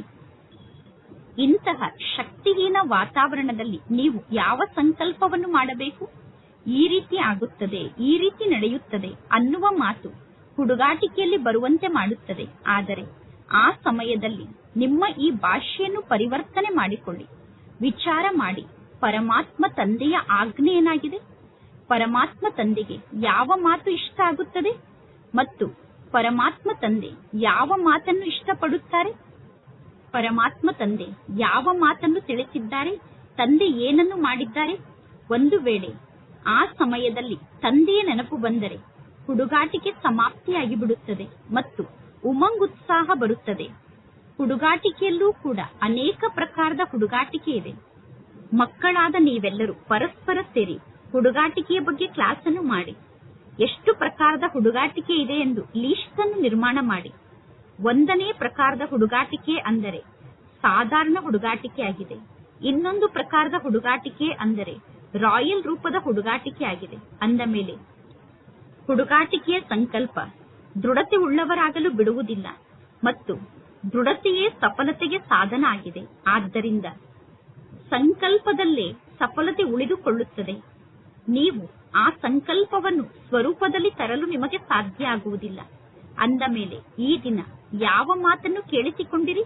ಇಂತಹ ಶಕ್ತಿಹೀನ ವಾತಾವರಣದಲ್ಲಿ ನೀವು ಯಾವ ಸಂಕಲ್ಪವನ್ನು ಮಾಡಬೇಕು? ಈ ರೀತಿ ಆಗುತ್ತದೆ, ಈ ರೀತಿ ನಡೆಯುತ್ತದೆ ಅನ್ನುವ ಮಾತು ಹುಡುಗಾಟಿಕೆಯಲ್ಲಿ ಬರುವಂತೆ ಮಾಡುತ್ತದೆ. ಆದರೆ ಆ ಸಮಯದಲ್ಲಿ ನಿಮ್ಮ ಈ ಭಾಷೆಯನ್ನು ಪರಿವರ್ತನೆ ಮಾಡಿಕೊಳ್ಳಿ, ವಿಚಾರ ಮಾಡಿ ಪರಮಾತ್ಮ ತಂದೆಯ ಆಜ್ಞೆ ಏನಾಗಿದೆ? ಪರಮಾತ್ಮ ತಂದೆಗೆ ಯಾವ ಮಾತು ಇಷ್ಟ ಆಗುತ್ತದೆ? ಮತ್ತು ಪರಮಾತ್ಮ ತಂದೆ ಯಾವ ಮಾತನ್ನು ಇಷ್ಟಪಡುತ್ತಾರೆ? ಪರಮಾತ್ಮ ತಂದೆ ಯಾವ ಮಾತನ್ನು ತಿಳಿಸಿದ್ದಾರೆ? ತಂದೆ ಏನನ್ನು ಮಾಡಿದ್ದಾರೆ? ಒಂದು ವೇಳೆ ಆ ಸಮಯದಲ್ಲಿ ತಂದೆಯ ನೆನಪು ಬಂದರೆ ಹುಡುಗಾಟಿಕೆ ಸಮಾಪ್ತಿಯಾಗಿ ಬಿಡುತ್ತದೆ ಮತ್ತು ಉಮಂಗ್ ಉತ್ಸಾಹ ಬರುತ್ತದೆ. ಹುಡುಗಾಟಿಕೆಯಲ್ಲೂ ಕೂಡ ಅನೇಕ ಪ್ರಕಾರದ ಹುಡುಗಾಟಿಕೆ ಇದೆ. ಮಕ್ಕಳಾದ ನೀವೆಲ್ಲರೂ ಪರಸ್ಪರ ಸೇರಿ ಹುಡುಗಾಟಿಕೆಯ ಬಗ್ಗೆ ಕ್ಲಾಸ್ ಅನ್ನು ಮಾಡಿ. ಎಷ್ಟು ಪ್ರಕಾರದ ಹುಡುಗಾಟಿಕೆ ಇದೆ ಎಂದು ಲೀಸ್ಟ್ ಅನ್ನು ನಿರ್ಮಾಣ ಮಾಡಿ. ಒಂದನೇ ಪ್ರಕಾರದ ಹುಡುಗಾಟಿಕೆ ಅಂದರೆ ಸಾಧಾರಣ ಹುಡುಗಾಟಿಕೆ ಆಗಿದೆ. ಇನ್ನೊಂದು ಪ್ರಕಾರದ ಹುಡುಗಾಟಿಕೆ ಅಂದರೆ ರಾಯಲ್ ರೂಪದ ಹುಡುಗಾಟಿಕೆ ಆಗಿದೆ. ಅಂದ ಮೇಲೆ, ಹುಡುಗಾಟಿಕೆಯ ಸಂಕಲ್ಪ ದೃಢತೆ ಉಳ್ಳವರಾಗಲು ಬಿಡುವುದಿಲ್ಲ ಮತ್ತು ದೃಢತೆಯೇ ಸಫಲತೆಗೆ ಸಾಧನ ಆಗಿದೆ. ಆದ್ದರಿಂದ ಸಂಕಲ್ಪದಲ್ಲೇ ಸಫಲತೆ ಉಳಿದುಕೊಳ್ಳುತ್ತದೆ. ನೀವು ಆ ಸಂಕಲ್ಪವನ್ನು ಸ್ವರೂಪದಲ್ಲಿ ತರಲು ನಿಮಗೆ ಸಾಧ್ಯ ಆಗುವುದಿಲ್ಲ. ಅಂದ ಮೇಲೆ ಈ ದಿನ ಯಾವ ಮಾತನ್ನು ಕೇಳಿಸಿಕೊಂಡಿರಿ?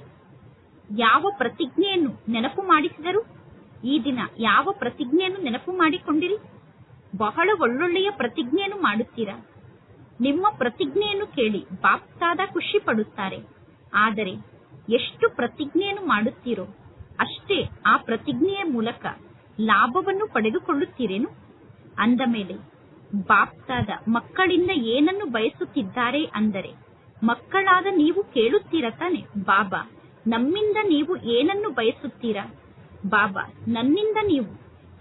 ಯಾವ ಪ್ರತಿಜ್ಞೆಯನ್ನು ನೆನಪು ಮಾಡಿಸಿದರು? ಈ ದಿನ ಯಾವ ಪ್ರತಿಜ್ಞೆಯನ್ನು ನೆನಪು ಮಾಡಿಕೊಂಡಿರಿ? ಬಹಳ ಒಳ್ಳೊಳ್ಳೆಯ ಪ್ರತಿಜ್ಞೆಯನ್ನು ಮಾಡುತ್ತೀರಾ? ನಿಮ್ಮ ಪ್ರತಿಜ್ಞೆಯನ್ನು ಕೇಳಿ ಬಾಪ್ತಾದ ಖುಷಿ ಪಡುತ್ತಾರೆ ಆದರೆ ಎಷ್ಟು ಪ್ರತಿಜ್ಞೆಯನ್ನು ಮಾಡುತ್ತೀರೋ ಅಷ್ಟೇ ಆ ಪ್ರತಿಜ್ಞೆಯ ಮೂಲಕ ಲಾಭವನ್ನು ಪಡೆದುಕೊಳ್ಳುತ್ತೀರೇನು? ಅಂದ ಮೇಲೆ, ಬಾಪ್ತಾದ ಮಕ್ಕಳಿಂದ ಏನನ್ನು ಬಯಸುತ್ತಿದ್ದಾರೆ ಅಂದರೆ, ಮಕ್ಕಳಾದ ನೀವು ಕೇಳುತ್ತೀರ ತಾನೆ, ಬಾಬಾ, ನಮ್ಮಿಂದ ನೀವು ಏನನ್ನು ಬಯಸುತ್ತೀರಾ? ಬಾಬಾ, ನನ್ನಿಂದ ನೀವು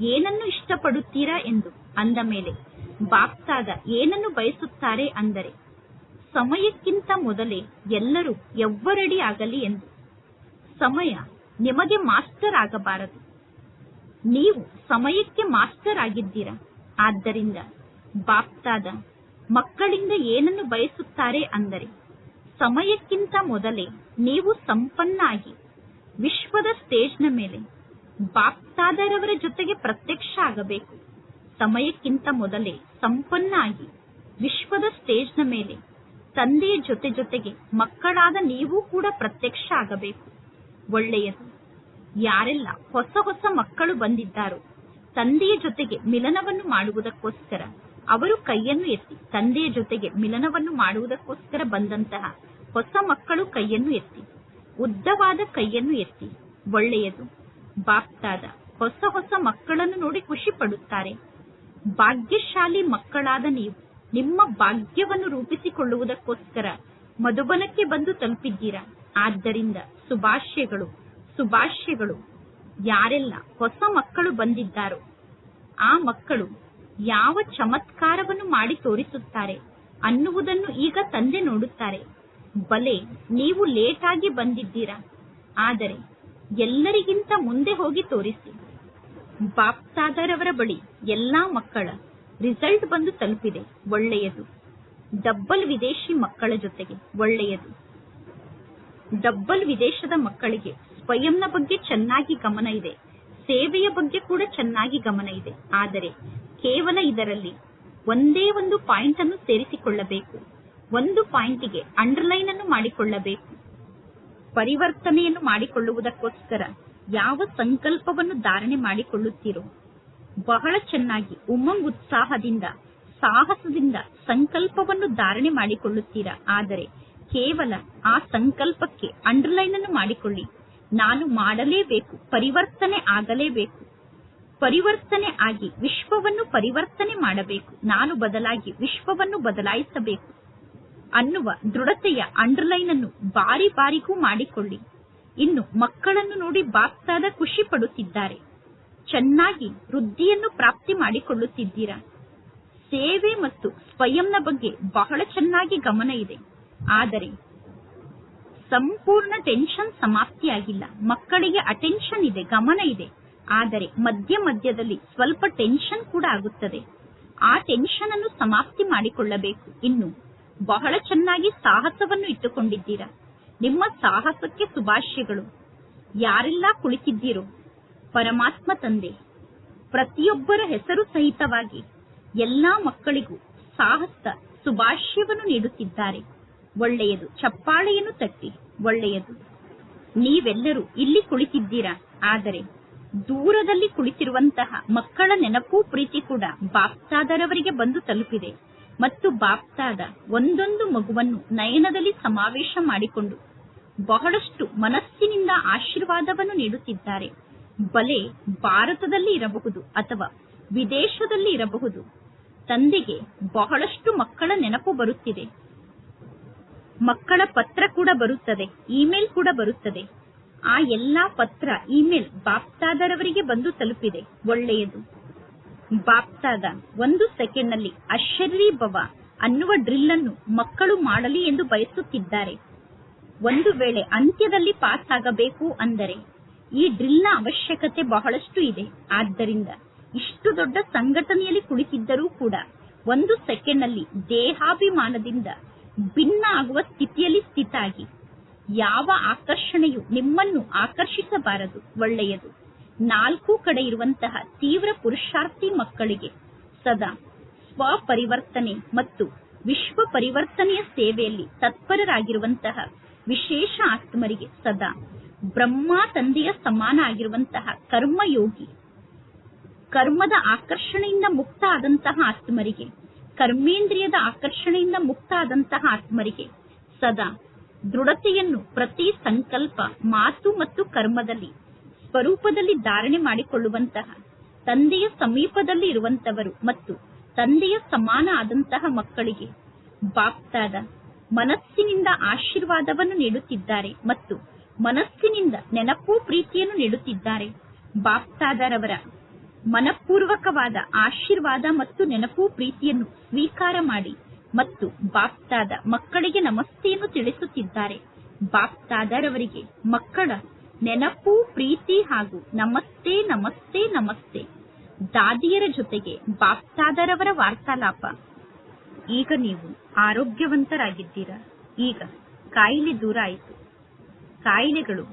ಏನನ್ನು ಇಷ್ಟಪಡುತ್ತೀರಾ ಎಂದು ಅಂದ ಮೇಲೆ, ಬಾಪ್ತಾದ ಏನನ್ನು ಬಯಸುತ್ತಾರೆ ಅಂದರೆ, ಸಮಯಕ್ಕಿಂತ ಮೊದಲೇ ಎಲ್ಲರೂ ಎವ್ವರಡಿ ಆಗಲಿ ಎಂದು. ಸಮಯ ನಿಮಗೆ ಮಾಸ್ಟರ್ ಆಗಬಾರದು. ನೀವು ಸಮಯಕ್ಕೆ ಮಾಸ್ಟರ್ ಆಗಿದ್ದೀರಾ? ಆದ್ದರಿಂದ ಬಾಪ್ತಾದ, ಮಕ್ಕಳಿಂದ ಏನನ್ನು ಬಯಸುತ್ತಾರೆ ಅಂದರೆ, ಸಮಯಕ್ಕಿಂತ ಮೊದಲೇ ನೀವು ಸಂಪನ್ನ ಆಗಿ ವಿಶ್ವದ ಸ್ಟೇಜ್ನ ಮೇಲೆ ಬಾಪ್ತಾದರವರ ಜೊತೆಗೆ ಪ್ರತ್ಯಕ್ಷ ಆಗಬೇಕು. ಸಮಯಕ್ಕಿಂತ ಮೊದಲೇ ಸಂಪನ್ನ ಆಗಿ ವಿಶ್ವದ ಸ್ಟೇಜ್ನ ಮೇಲೆ ತಂದೆಯ ಜೊತೆ ಜೊತೆಗೆ ಮಕ್ಕಳಾದ ನೀವು ಕೂಡ ಪ್ರತ್ಯಕ್ಷ ಆಗಬೇಕು. ಒಳ್ಳೆಯದು. ಯಾರೆಲ್ಲ ಹೊಸ ಹೊಸ ಮಕ್ಕಳು ಬಂದಿದ್ದಾರೋ, ತಂದೆಯ ಜೊತೆಗೆ ಮಿಲನವನ್ನು ಮಾಡುವುದಕ್ಕೋಸ್ಕರ, ಅವರು ಕೈಯನ್ನು ಎತ್ತಿ ತಂದೆಯ ಜೊತೆಗೆ ಮಿಲನವನ್ನು ಮಾಡುವುದಕ್ಕೋಸ್ಕರ ಬಂದಂತಹ ಹೊಸ ಮಕ್ಕಳು ಕೈಯನ್ನು ಎತ್ತಿ, ಉದ್ದವಾದ ಕೈಯನ್ನು ಎತ್ತಿ, ಒಳ್ಳೆಯದು. ಬಾಪ್ತಾದ ಹೊಸ ಹೊಸ ಮಕ್ಕಳನ್ನು ನೋಡಿ ಖುಷಿ ಪಡುತ್ತಾರೆ. ಭಾಗ್ಯಶಾಲಿ ಮಕ್ಕಳಾದ ನೀವು, ನಿಮ್ಮ ಭಾಗ್ಯವನ್ನು ರೂಪಿಸಿಕೊಳ್ಳುವುದಕ್ಕೋಸ್ಕರ ಮಧುಬನಕ್ಕೆ ಬಂದು ತಲುಪಿದ್ದೀರಾ? ಆದ್ದರಿಂದ ಸುಭಾಷ್ಯಗಳು ಸುಭಾಷ್ಯಗಳು. ಯಾರೆಲ್ಲ ಹೊಸ ಮಕ್ಕಳು ಬಂದಿದ್ದಾರೋ, ಆ ಮಕ್ಕಳು ಯಾವ ಚಮತ್ಕಾರವನ್ನು ಮಾಡಿ ತೋರಿಸುತ್ತಾರೆ ಅನ್ನುವುದನ್ನು ಈಗ ತಂದೆ ನೋಡುತ್ತಾರೆ. ಬಲೆ, ನೀವು ಲೇಟ್ ಆಗಿ ಬಂದಿದ್ದೀರಾ? ಆದರೆ ಎಲ್ಲರಿಗಿಂತ ಮುಂದೆ ಹೋಗಿ ತೋರಿಸಿ. ಬಾಪ್ತಾದರವರ ಬಳಿ ಎಲ್ಲಾ ಮಕ್ಕಳ ರಿಸಲ್ಟ್ ಬಂದು ತಲುಪಿದೆ, ಒಳ್ಳೆಯದು. ಡಬ್ಬಲ್ ವಿದೇಶಿ ಮಕ್ಕಳ ಜೊತೆಗೆ ಒಳ್ಳೆಯದು. ಡಬ್ಬಲ್ ವಿದೇಶದ ಮಕ್ಕಳಿಗೆ ಸ್ವಯಂನ ಬಗ್ಗೆ ಚೆನ್ನಾಗಿ ಗಮನ ಇದೆ. ಸೇವೆಯ ಬಗ್ಗೆ ಕೂಡ ಚೆನ್ನಾಗಿ ಗಮನ ಇದೆ. ಆದರೆ ಕೇವಲ ಇದರಲ್ಲಿ ಒಂದೇ ಒಂದು ಪಾಯಿಂಟ್ ಅನ್ನು ಸೇರಿಸಿಕೊಳ್ಳಬೇಕು. ಒಂದು ಪಾಯಿಂಟಿಗೆ ಅಂಡರ್ಲೈನ್ ಅನ್ನು ಮಾಡಿಕೊಳ್ಳಬೇಕು. ಪರಿವರ್ತನೆಯನ್ನು ಮಾಡಿಕೊಳ್ಳುವುದಕ್ಕೋಸ್ಕರ ಯಾವ ಸಂಕಲ್ಪವನ್ನು ಧಾರಣೆ ಮಾಡಿಕೊಳ್ಳುತ್ತೀರೋ, ಬಹಳ ಚೆನ್ನಾಗಿ ಉಮಂಗ್ ಉತ್ಸಾಹದಿಂದ, ಸಾಹಸದಿಂದ ಸಂಕಲ್ಪವನ್ನು ಧಾರಣೆ ಮಾಡಿಕೊಳ್ಳುತ್ತೀರಾ, ಆದರೆ ಕೇವಲ ಆ ಸಂಕಲ್ಪಕ್ಕೆ ಅಂಡರ್ಲೈನ್ ಅನ್ನು ಮಾಡಿಕೊಳ್ಳಿ. ನಾನು ಮಾಡಲೇಬೇಕು, ಪರಿವರ್ತನೆ ಆಗಲೇಬೇಕು. ಪರಿವರ್ತನೆ ಆಗಿ ವಿಶ್ವವನ್ನು ಪರಿವರ್ತನೆ ಮಾಡಬೇಕು. ನಾನು ಬದಲಾಗಿ ವಿಶ್ವವನ್ನು ಬದಲಾಯಿಸಬೇಕು ಅನ್ನುವ ದೃಢತೆಯ ಅಂಡರ್ಲೈನ್ ಅನ್ನು ಬಾರಿ ಬಾರಿಗೂ ಮಾಡಿಕೊಳ್ಳಿ. ಇನ್ನು ಮಕ್ಕಳನ್ನು ನೋಡಿ ಬಾಪ್ತಾದ ಖುಷಿ ಪಡುತ್ತಿದ್ದಾರೆ. ಚೆನ್ನಾಗಿ ವೃದ್ಧಿಯನ್ನು ಪ್ರಾಪ್ತಿ ಮಾಡಿಕೊಳ್ಳುತ್ತಿದ್ದೀರಾ? ಸೇವೆ ಮತ್ತು ಸ್ವಯಂನ ಬಗ್ಗೆ ಬಹಳ ಚೆನ್ನಾಗಿ ಗಮನ ಇದೆ. ಆದರೆ ಸಂಪೂರ್ಣ ಟೆನ್ಷನ್ ಸಮಾಪ್ತಿಯಾಗಿಲ್ಲ. ಮಕ್ಕಳಿಗೆ ಅಟೆನ್ಷನ್ ಇದೆ, ಗಮನ ಇದೆ. ಆದರೆ ಮಧ್ಯ ಮಧ್ಯದಲ್ಲಿ ಸ್ವಲ್ಪ ಟೆನ್ಷನ್ ಕೂಡ ಆಗುತ್ತದೆ. ಆ ಟೆನ್ಷನ್ ಅನ್ನು ಸಮಾಪ್ತಿ ಮಾಡಿಕೊಳ್ಳಬೇಕು. ಇನ್ನು ಬಹಳ ಚೆನ್ನಾಗಿ ಸಾಹಸವನ್ನು ಇಟ್ಟುಕೊಂಡಿದ್ದೀರಾ? ನಿಮ್ಮ ಸಾಹಸಕ್ಕೆ ಶುಭಾಶಯಗಳು ಯಾರೆಲ್ಲ ಕುಳಿತಿದ್ದೀರೋ? ಪರಮಾತ್ಮ ತಂದೆ. ಪ್ರತಿಯೊಬ್ಬರ ಹೆಸರು ಸಹಿತವಾಗಿ ಎಲ್ಲಾ ಮಕ್ಕಳಿಗೂ ಸಾಹಸ ಶುಭಾಶಯವನ್ನು ನೀಡುತ್ತಿದ್ದಾರೆ. ಒಳ್ಳೆಯದು. ಚಪ್ಪಾಳೆಯನ್ನು ತಟ್ಟಿ. ಒಳ್ಳೆಯದು. ನೀವೆಲ್ಲರೂ ಇಲ್ಲಿ ಕುಳಿತಿದ್ದೀರಾ? ಆದರೆ ದೂರದಲ್ಲಿ ಕುಳಿತಿರುವಂತಹ ಮಕ್ಕಳ ನೆನಪು ಪ್ರೀತಿ ಕೂಡ ಬಾಪ್ತಾದರವರಿಗೆ ಬಂದು ತಲುಪಿದೆ. ಮತ್ತು ಬಾಪ್ತಾದ ಒಂದೊಂದು ಮಗುವನ್ನು ನಯನದಲ್ಲಿ ಸಮಾವೇಶ ಮಾಡಿಕೊಂಡು ಬಹಳಷ್ಟು ಮನಸ್ಸಿನಿಂದ ಆಶೀರ್ವಾದವನ್ನು ನೀಡುತ್ತಿದ್ದಾರೆ. ಬಲೆ ಭಾರತದಲ್ಲಿ ಇರಬಹುದು ಅಥವಾ ವಿದೇಶದಲ್ಲಿ ಇರಬಹುದು. ತಂದೆಗೆ ಬಹಳಷ್ಟು ಮಕ್ಕಳ ನೆನಪು ಬರುತ್ತಿದೆ. ಮಕ್ಕಳ ಪತ್ರ ಕೂಡ ಬರುತ್ತದೆ ಇಮೇಲ್ ಕೂಡ ಬರುತ್ತದೆ. ಆ ಎಲ್ಲಾ ಪತ್ರ ಇಮೇಲ್ ಬಾಪ್ತಾದರವರಿಗೆ ಬಂದು ತಲುಪಿದೆ, ಒಳ್ಳೆಯದು. ಬಾಪ್ತಾದ ಒಂದು ಸೆಕೆಂಡ್ನಲ್ಲಿ ಅಶರೀ ಭವ ಅನ್ನುವ ಡ್ರಿಲ್ ಅನ್ನು ಮಕ್ಕಳು ಮಾಡಲಿ ಎಂದು ಬಯಸುತ್ತಿದ್ದಾರೆ. ಒಂದು ವೇಳೆ ಅಂತ್ಯದಲ್ಲಿ ಪಾಸ್ ಆಗಬೇಕು ಅಂದರೆ ಈ ಡ್ರಿಲ್ನ ಅವಶ್ಯಕತೆ ಬಹಳಷ್ಟು ಇದೆ. ಆದ್ದರಿಂದ ಇಷ್ಟು ದೊಡ್ಡ ಸಂಘಟನೆಯಲ್ಲಿ ಕುಳಿತಿದ್ದರೂ ಕೂಡ ಒಂದು ಸೆಕೆಂಡ್ನಲ್ಲಿ ದೇಹಾಭಿಮಾನದಿಂದ ಭಿನ್ನ ಆಗುವ ಸ್ಥಿತಿಯಲ್ಲಿ ಸ್ಥಿತಾಗಿ. ಯಾವ ಆಕರ್ಷಣೆಯು ನಿಮ್ಮನ್ನು ಆಕರ್ಷಿಸಬಾರದು, ಒಳ್ಳೆಯದು. ನಾಲ್ಕು ಕಡೆ ಇರುವಂತಹ ತೀವ್ರ ಪುರುಷಾರ್ಥಿ ಮಕ್ಕಳಿಗೆ ಸದಾ ಸ್ವ ಪರಿವರ್ತನೆ ಮತ್ತು ವಿಶ್ವ ಪರಿವರ್ತನೆಯ ಸೇವೆಯಲ್ಲಿ ತತ್ಪರರಾಗಿರುವಂತಹ ವಿಶೇಷ ಆತ್ಮರಿಗೆ ಸದಾ ಬ್ರಹ್ಮ ತಂದೆಯ ಸಮಾನ ಆಗಿರುವಂತಹ ಕರ್ಮಯೋಗಿ, ಕರ್ಮದ ಆಕರ್ಷಣೆಯಿಂದ ಮುಕ್ತ ಆದಂತಹ ಆತ್ಮರಿಗೆ ಕರ್ಮೇಂದ್ರಿಯದ ಆಕರ್ಷಣೆಯಿಂದ ಮುಕ್ತ ಆದಂತಹ ಆತ್ಮರಿಗೆ ಸದಾ ದೃಢತೆಯನ್ನು ಪ್ರತಿ ಸಂಕಲ್ಪ ಮಾತು ಮತ್ತು ಕರ್ಮದಲ್ಲಿ, ಸ್ವರೂಪದಲ್ಲಿ ಧಾರಣೆ ಮಾಡಿಕೊಳ್ಳುವಂತಹ, ತಂದೆಯ ಸಮೀಪದಲ್ಲಿ ಇರುವಂತವರು ಮತ್ತು ತಂದೆಯ ಸಮಾನ ಆದಂತಹ ಮಕ್ಕಳಿಗೆ ಬಾಪ್ತಾದ ಮನಸ್ಸಿನಿಂದ ಆಶೀರ್ವಾದವನ್ನು ನೀಡುತ್ತಿದ್ದಾರೆ ಮತ್ತು ಮನಸ್ಸಿನಿಂದ ನೆನಪು ಪ್ರೀತಿಯನ್ನು ನೀಡುತ್ತಿದ್ದಾರೆ. ಬಾಪ್ತಾದರವರ ಮನಪೂರ್ವಕವಾದ ಆಶೀರ್ವಾದ ಮತ್ತು ನೆನಪು ಪ್ರೀತಿಯನ್ನು ಸ್ವೀಕಾರ ಮಾಡಿ ಮತ್ತು ಬಾಪ್ತಾದ ಮಕ್ಕಳಿಗೆ ನಮಸ್ತೆಯನ್ನು ತಿಳಿಸುತ್ತಿದ್ದಾರೆ. ಬಾಪ್ತಾದರವರಿಗೆ ಮಕ್ಕಳ ನೆನಪು, ಪ್ರೀತಿ ಹಾಗೂ ನಮಸ್ತೆ ನಮಸ್ತೆ ನಮಸ್ತೆ. ದಾದಿಯರ ಜೊತೆಗೆ ಬಾಪ್ತಾದರವರ ವಾರ್ತಾಲಾಪ. ಈಗ ನೀವು ಆರೋಗ್ಯವಂತರಾಗಿದ್ದೀರಾ? ಈಗ ಕಾಯಿಲೆ ದೂರ ಆಯಿತು. ಕಾಯಿಲೆಗಳು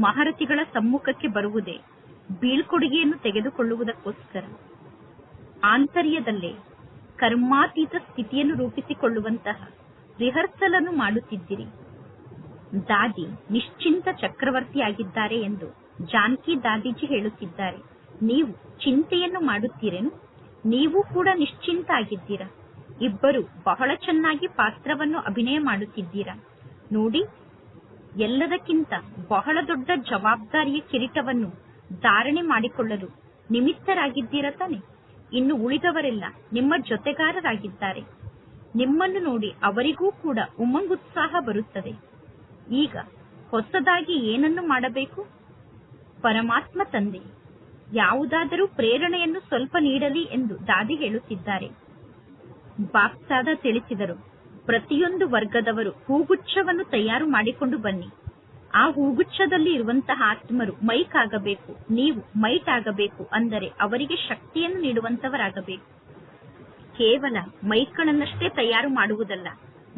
ಮಹಾರತಿಗಳ ಸಮ್ಮುಖಕ್ಕೆ ಬರುವುದೇ ಬೀಳ್ಕೊಡುಗೆಯನ್ನು ತೆಗೆದುಕೊಳ್ಳುವುದಕ್ಕೋಸ್ಕರ ಆಂತರ್ಯದಲ್ಲೇ ಕರ್ಮಾತೀತ ಸ್ಥಿತಿಯನ್ನು ರೂಪಿಸಿಕೊಳ್ಳುವಂತಹ ರಿಹರ್ಸಲ್ ಅನ್ನು ಮಾಡುತ್ತಿದ್ದೀರಿ. ದಾದಿ ನಿಶ್ಚಿಂತ ಚಕ್ರವರ್ತಿಯಾಗಿದ್ದಾರೆ ಎಂದು ಜಾನಕಿ ದಾದಿಜಿ ಹೇಳುತ್ತಿದ್ದಾರೆ. ನೀವು ಚಿಂತೆಯನ್ನು ಮಾಡುತ್ತೀರೇನು? ನೀವು ಕೂಡ ನಿಶ್ಚಿಂತ ಆಗಿದ್ದೀರಾ? ಇಬ್ಬರು ಬಹಳ ಚೆನ್ನಾಗಿ ಪಾತ್ರವನ್ನು ಅಭಿನಯ ಮಾಡುತ್ತಿದ್ದೀರಾ? ನೋಡಿ, ಎಲ್ಲದಕ್ಕಿಂತ ಬಹಳ ದೊಡ್ಡ ಜವಾಬ್ದಾರಿಯ ಕಿರೀಟವನ್ನು ಧಾರಣೆ ಮಾಡಿಕೊಳ್ಳಲು ನಿಮಿತ್ತರಾಗಿದ್ದೀರ ತಾನೆ? ಇನ್ನು ಉಳಿದವರೆಲ್ಲ ನಿಮ್ಮ ಜೊತೆಗಾರರಾಗಿದ್ದಾರೆ. ನಿಮ್ಮನ್ನು ನೋಡಿ ಅವರಿಗೂ ಕೂಡ ಉಮಂಗುತ್ಸಾಹ ಬರುತ್ತದೆ. ಈಗ ಹೊಸದಾಗಿ ಏನನ್ನು ಮಾಡಬೇಕು? ಪರಮಾತ್ಮ ತಂದೆ, ಯಾವುದಾದರೂ ಪ್ರೇರಣೆಯನ್ನು ಸ್ವಲ್ಪ ನೀಡಲಿ ಎಂದು ದಾದಿ ಹೇಳುತ್ತಿದ್ದಾರೆ. ಬಾಪ್ಸಾದ ತಿಳಿಸಿದರು, ಪ್ರತಿಯೊಂದು ವರ್ಗದವರು ಹೂಗುಚ್ಛವನ್ನು ತಯಾರು ಮಾಡಿಕೊಂಡು ಬನ್ನಿ. ಆ ಹೂಗುಚ್ಛದಲ್ಲಿ ಇರುವಂತಹ ಆತ್ಮರು ಮೈಕ್ ಆಗಬೇಕು. ನೀವು ಮೈಟ್ ಆಗಬೇಕು ಅಂದರೆ ಅವರಿಗೆ ಶಕ್ತಿಯನ್ನು ನೀಡುವಂತವರಾಗಬೇಕು ಕೇವಲ ಮೈಕ್ಗಳನ್ನಷ್ಟೇ ತಯಾರು ಮಾಡುವುದಲ್ಲ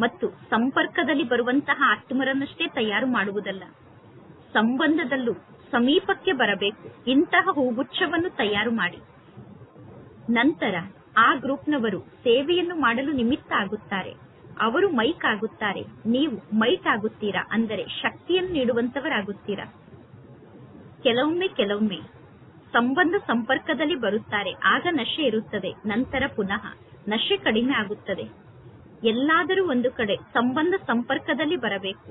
ಮತ್ತು ಸಂಪರ್ಕದಲ್ಲಿ ಬರುವಂತಹ ಆತ್ಮರನ್ನಷ್ಟೇ ತಯಾರು ಮಾಡುವುದಲ್ಲ. ಸಂಬಂಧದಲ್ಲೂ ಸಮೀಪಕ್ಕೆ ಬರಬೇಕು. ಇಂತಹ ಹೂಗುಚ್ಛವನ್ನು ತಯಾರು ಮಾಡಿ. ನಂತರ ಆ ಗ್ರೂಪ್ನವರು ಸೇವೆಯನ್ನು ಮಾಡಲು ನಿಮಿತ್ತ ಆಗುತ್ತಾರೆ. ಅವರು ಮೈಕ್ ಆಗುತ್ತಾರೆ. ನೀವು ಮೈಕ್ ಆಗುತ್ತೀರಾ? ಅಂದರೆ ಶಕ್ತಿಯನ್ನು ನೀಡುವಂತವರಾಗುತ್ತೀರಾ ಕೆಲವೊಮ್ಮೆ ಕೆಲವೊಮ್ಮೆ. ಸಂಬಂಧ ಸಂಪರ್ಕದಲ್ಲಿ ಬರುತ್ತಾರೆ. ಆಗ ನಶೆ ಇರುತ್ತದೆ. ನಂತರ ಪುನಃ ನಶೆ ಕಡಿಮೆ ಆಗುತ್ತದೆ. ಎಲ್ಲಾದರೂ ಒಂದು ಕಡೆ ಸಂಬಂಧ ಸಂಪರ್ಕದಲ್ಲಿ ಬರಬೇಕು.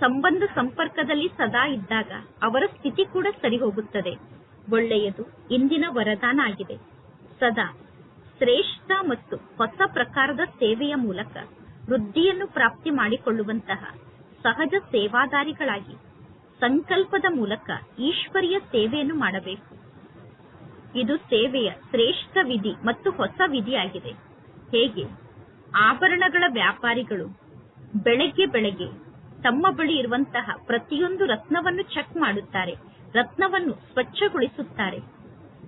ಸಂಬಂಧ ಸಂಪರ್ಕದಲ್ಲಿ ಸದಾ ಇದ್ದಾಗ ಅವರ ಸ್ಥಿತಿ ಕೂಡ ಸರಿ ಹೋಗುತ್ತದೆ ಒಳ್ಳೆಯದು. ಇಂದಿನ ವರದಾನ ಆಗಿದೆ. ಸದಾ ಶ್ರೇಷ್ಠ ಮತ್ತು ಹೊಸ ಪ್ರಕಾರದ ಸೇವೆಯ ಮೂಲಕ ವೃದ್ಧಿಯನ್ನು ಪ್ರಾಪ್ತಿ ಮಾಡಿಕೊಳ್ಳುವಂತಹ ಸಹಜ ಸೇವಾದಾರಿಗಳಾಗಿ ಸಂಕಲ್ಪದ ಮೂಲಕ ಈಶ್ವರಿಯ ಸೇವೆಯನ್ನು ಮಾಡಬೇಕು. ಇದು ಸೇವೆಯ ಶ್ರೇಷ್ಠ ವಿಧಿ ಮತ್ತು ಹೊಸ ವಿಧಿಯಾಗಿದೆ. ಹೇಗೆ? ಆಭರಣಗಳ ವ್ಯಾಪಾರಿಗಳು ಬೆಳಗ್ಗೆ ಬೆಳಗ್ಗೆ ತಮ್ಮ ಬಳಿ ಇರುವಂತಹ ಪ್ರತಿಯೊಂದು ರತ್ನವನ್ನು ಚೆಕ್ ಮಾಡುತ್ತಾರೆ. ರತ್ನವನ್ನು ಸ್ವಚ್ಛಗೊಳಿಸುತ್ತಾರೆ.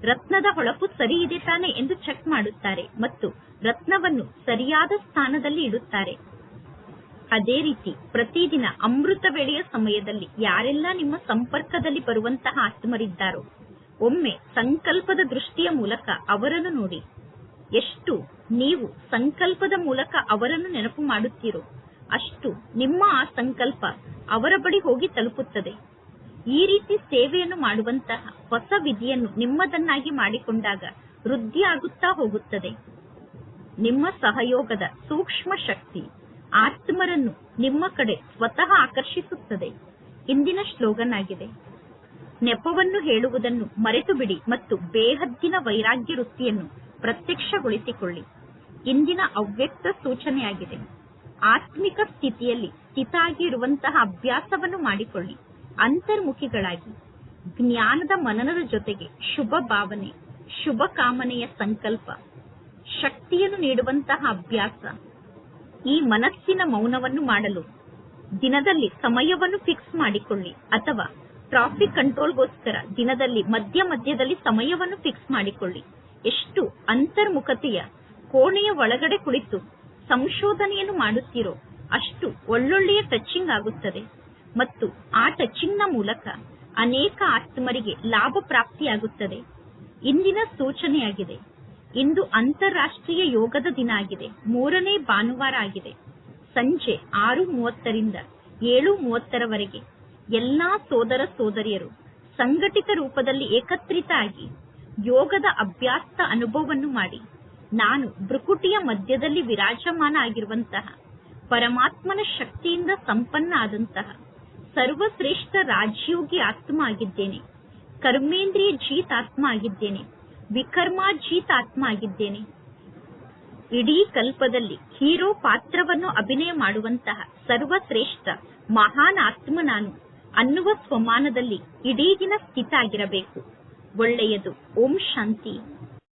ರತ್ನದ ಹೊಳಪು ಸರಿ ಇದೆ ತಾನೆ ಎಂದು ಚೆಕ್ ಮಾಡುತ್ತಾರೆ ಮತ್ತು ರತ್ನವನ್ನು ಸರಿಯಾದ ಸ್ಥಾನದಲ್ಲಿ ಇಡುತ್ತಾರೆ. ಅದೇ ರೀತಿ ಪ್ರತಿದಿನ ಅಮೃತ ವೇಳೆಯ ಸಮಯದಲ್ಲಿ ಯಾರೆಲ್ಲ ನಿಮ್ಮ ಸಂಪರ್ಕದಲ್ಲಿ ಬರುವಂತಹ ಆತ್ಮರಿದ್ದಾರೋ, ಒಮ್ಮೆ ಸಂಕಲ್ಪದ ದೃಷ್ಟಿಯ ಮೂಲಕ ಅವರನ್ನು ನೋಡಿ. ಎಷ್ಟು ನೀವು ಸಂಕಲ್ಪದ ಮೂಲಕ ಅವರನ್ನು ನೆನಪು ಮಾಡುತ್ತೀರೋ, ಅಷ್ಟು ನಿಮ್ಮ ಆ ಸಂಕಲ್ಪ ಅವರ ಬಳಿ ಹೋಗಿ ತಲುಪುತ್ತದೆ. ಈ ರೀತಿ ಸೇವೆಯನ್ನು ಮಾಡುವಂತಹ ಹೊಸ ವಿಧಿಯನ್ನು ನಿಮ್ಮದನ್ನಾಗಿ ಮಾಡಿಕೊಂಡಾಗ ವೃದ್ಧಿಯಾಗುತ್ತಾ ಹೋಗುತ್ತದೆ. ನಿಮ್ಮ ಸಹಯೋಗದ ಸೂಕ್ಷ್ಮ ಶಕ್ತಿ ಆತ್ಮರನ್ನು ನಿಮ್ಮ ಕಡೆ ಸ್ವತಃ ಆಕರ್ಷಿಸುತ್ತದೆ. ಇಂದಿನ ಶ್ಲೋಗನ್ ಆಗಿದೆ. ನೆಪವನ್ನು ಹೇಳುವುದನ್ನು ಮರೆತು ಬಿಡಿ ಮತ್ತು ಬೇಹದ್ದಿನ ವೈರಾಗ್ಯ ವೃತ್ತಿಯನ್ನು ಪ್ರತ್ಯಕ್ಷಗೊಳಿಸಿಕೊಳ್ಳಿ. ಇಂದಿನ ಅವ್ಯಕ್ತ ಸೂಚನೆಯಾಗಿದೆ. ಆತ್ಮಿಕ ಸ್ಥಿತಿಯಲ್ಲಿ ಸ್ಥಿತಾಗಿ ಇರುವಂತಹ ಅಭ್ಯಾಸವನ್ನು ಮಾಡಿಕೊಳ್ಳಿ. ಅಂತರ್ಮುಖಿಗಳಾಗಿ ಜ್ಞಾನದ ಮನನದ ಜೊತೆಗೆ ಶುಭ ಭಾವನೆ, ಶುಭ ಕಾಮನೆಯ ಸಂಕಲ್ಪ, ಶಕ್ತಿಯನ್ನು ನೀಡುವಂತಹ ಅಭ್ಯಾಸ, ಈ ಮನಸ್ಸಿನ ಮೌನವನ್ನು ಮಾಡಲು ದಿನದಲ್ಲಿ ಸಮಯವನ್ನು ಫಿಕ್ಸ್ ಮಾಡಿಕೊಳ್ಳಿ ಅಥವಾ ಟ್ರಾಫಿಕ್ ಕಂಟ್ರೋಲ್ಗೋಸ್ಕರ ದಿನದಲ್ಲಿ ಮಧ್ಯ ಮಧ್ಯದಲ್ಲಿ ಸಮಯವನ್ನು ಫಿಕ್ಸ್ ಮಾಡಿಕೊಳ್ಳಿ. ಎಷ್ಟು ಅಂತರ್ಮುಖತೆಯ ಕೋಣೆಯ ಒಳಗಡೆ ಕುಳಿತು ಸಂಶೋಧನೆಯನ್ನು ಮಾಡುತ್ತೀರೋ ಅಷ್ಟು ಒಳ್ಳೊಳ್ಳೆಯ ಟಚಿಂಗ್ ಆಗುತ್ತದೆ. ಮತ್ತು ಆಟ ಚಿನ್ನ ಮೂಲಕ ಅನೇಕ ಆತ್ಮರಿಗೆ ಲಾಭ ಪ್ರಾಪ್ತಿಯಾಗುತ್ತದೆ. ಇಂದಿನ ಸೂಚನೆಯಾಗಿದೆ, ಇಂದು ಅಂತಾರಾಷ್ಟ್ರೀಯ ಯೋಗದ ದಿನ ಆಗಿದೆ. ಮೂರನೇ ಭಾನುವಾರ ಆಗಿದೆ. ಸಂಜೆ ಆರು ಮೂವತ್ತರಿಂದ ಏಳು ಮೂವತ್ತರವರೆಗೆ ಎಲ್ಲಾ ಸೋದರ ಸೋದರಿಯರು ಸಂಘಟಿತ ರೂಪದಲ್ಲಿ ಏಕತ್ರಿತ ಆಗಿ ಯೋಗದ ಅಭ್ಯಾಸ ಅನುಭವವನ್ನು ಮಾಡಿ, ನಾನು ಭೃಕುಟಿಯ ಮಧ್ಯದಲ್ಲಿ ವಿರಾಜಮಾನ ಆಗಿರುವಂತಹ ಪರಮಾತ್ಮನ ಶಕ್ತಿಯಿಂದ ಸಂಪನ್ನ ಆದಂತಹ ಸರ್ವಶ್ರೇಷ್ಠ ರಾಜಯೋಗಿ ಆತ್ಮ ಆಗಿದ್ದೇನೆ ಕರ್ಮೇಂದ್ರಿಯ ಜೀತಾತ್ಮ ಆಗಿದ್ದೇನೆ ವಿಕರ್ಮಾಜೀತ್ ಆತ್ಮ ಆಗಿದ್ದೇನೆ ಇಡೀ ಕಲ್ಪದಲ್ಲಿ ಹೀರೋ ಪಾತ್ರವನ್ನು ಅಭಿನಯ ಮಾಡುವಂತಹ ಸರ್ವಶ್ರೇಷ್ಠ ಮಹಾನ್ ಆತ್ಮ ನಾನು ಅನ್ನುವ ಸ್ವಮಾನದಲ್ಲಿ ಇಡೀ ದಿನ ಸ್ಥಿತ ಆಗಿರಬೇಕು ಒಳ್ಳೆಯದು. ಓಂ ಶಾಂತಿ.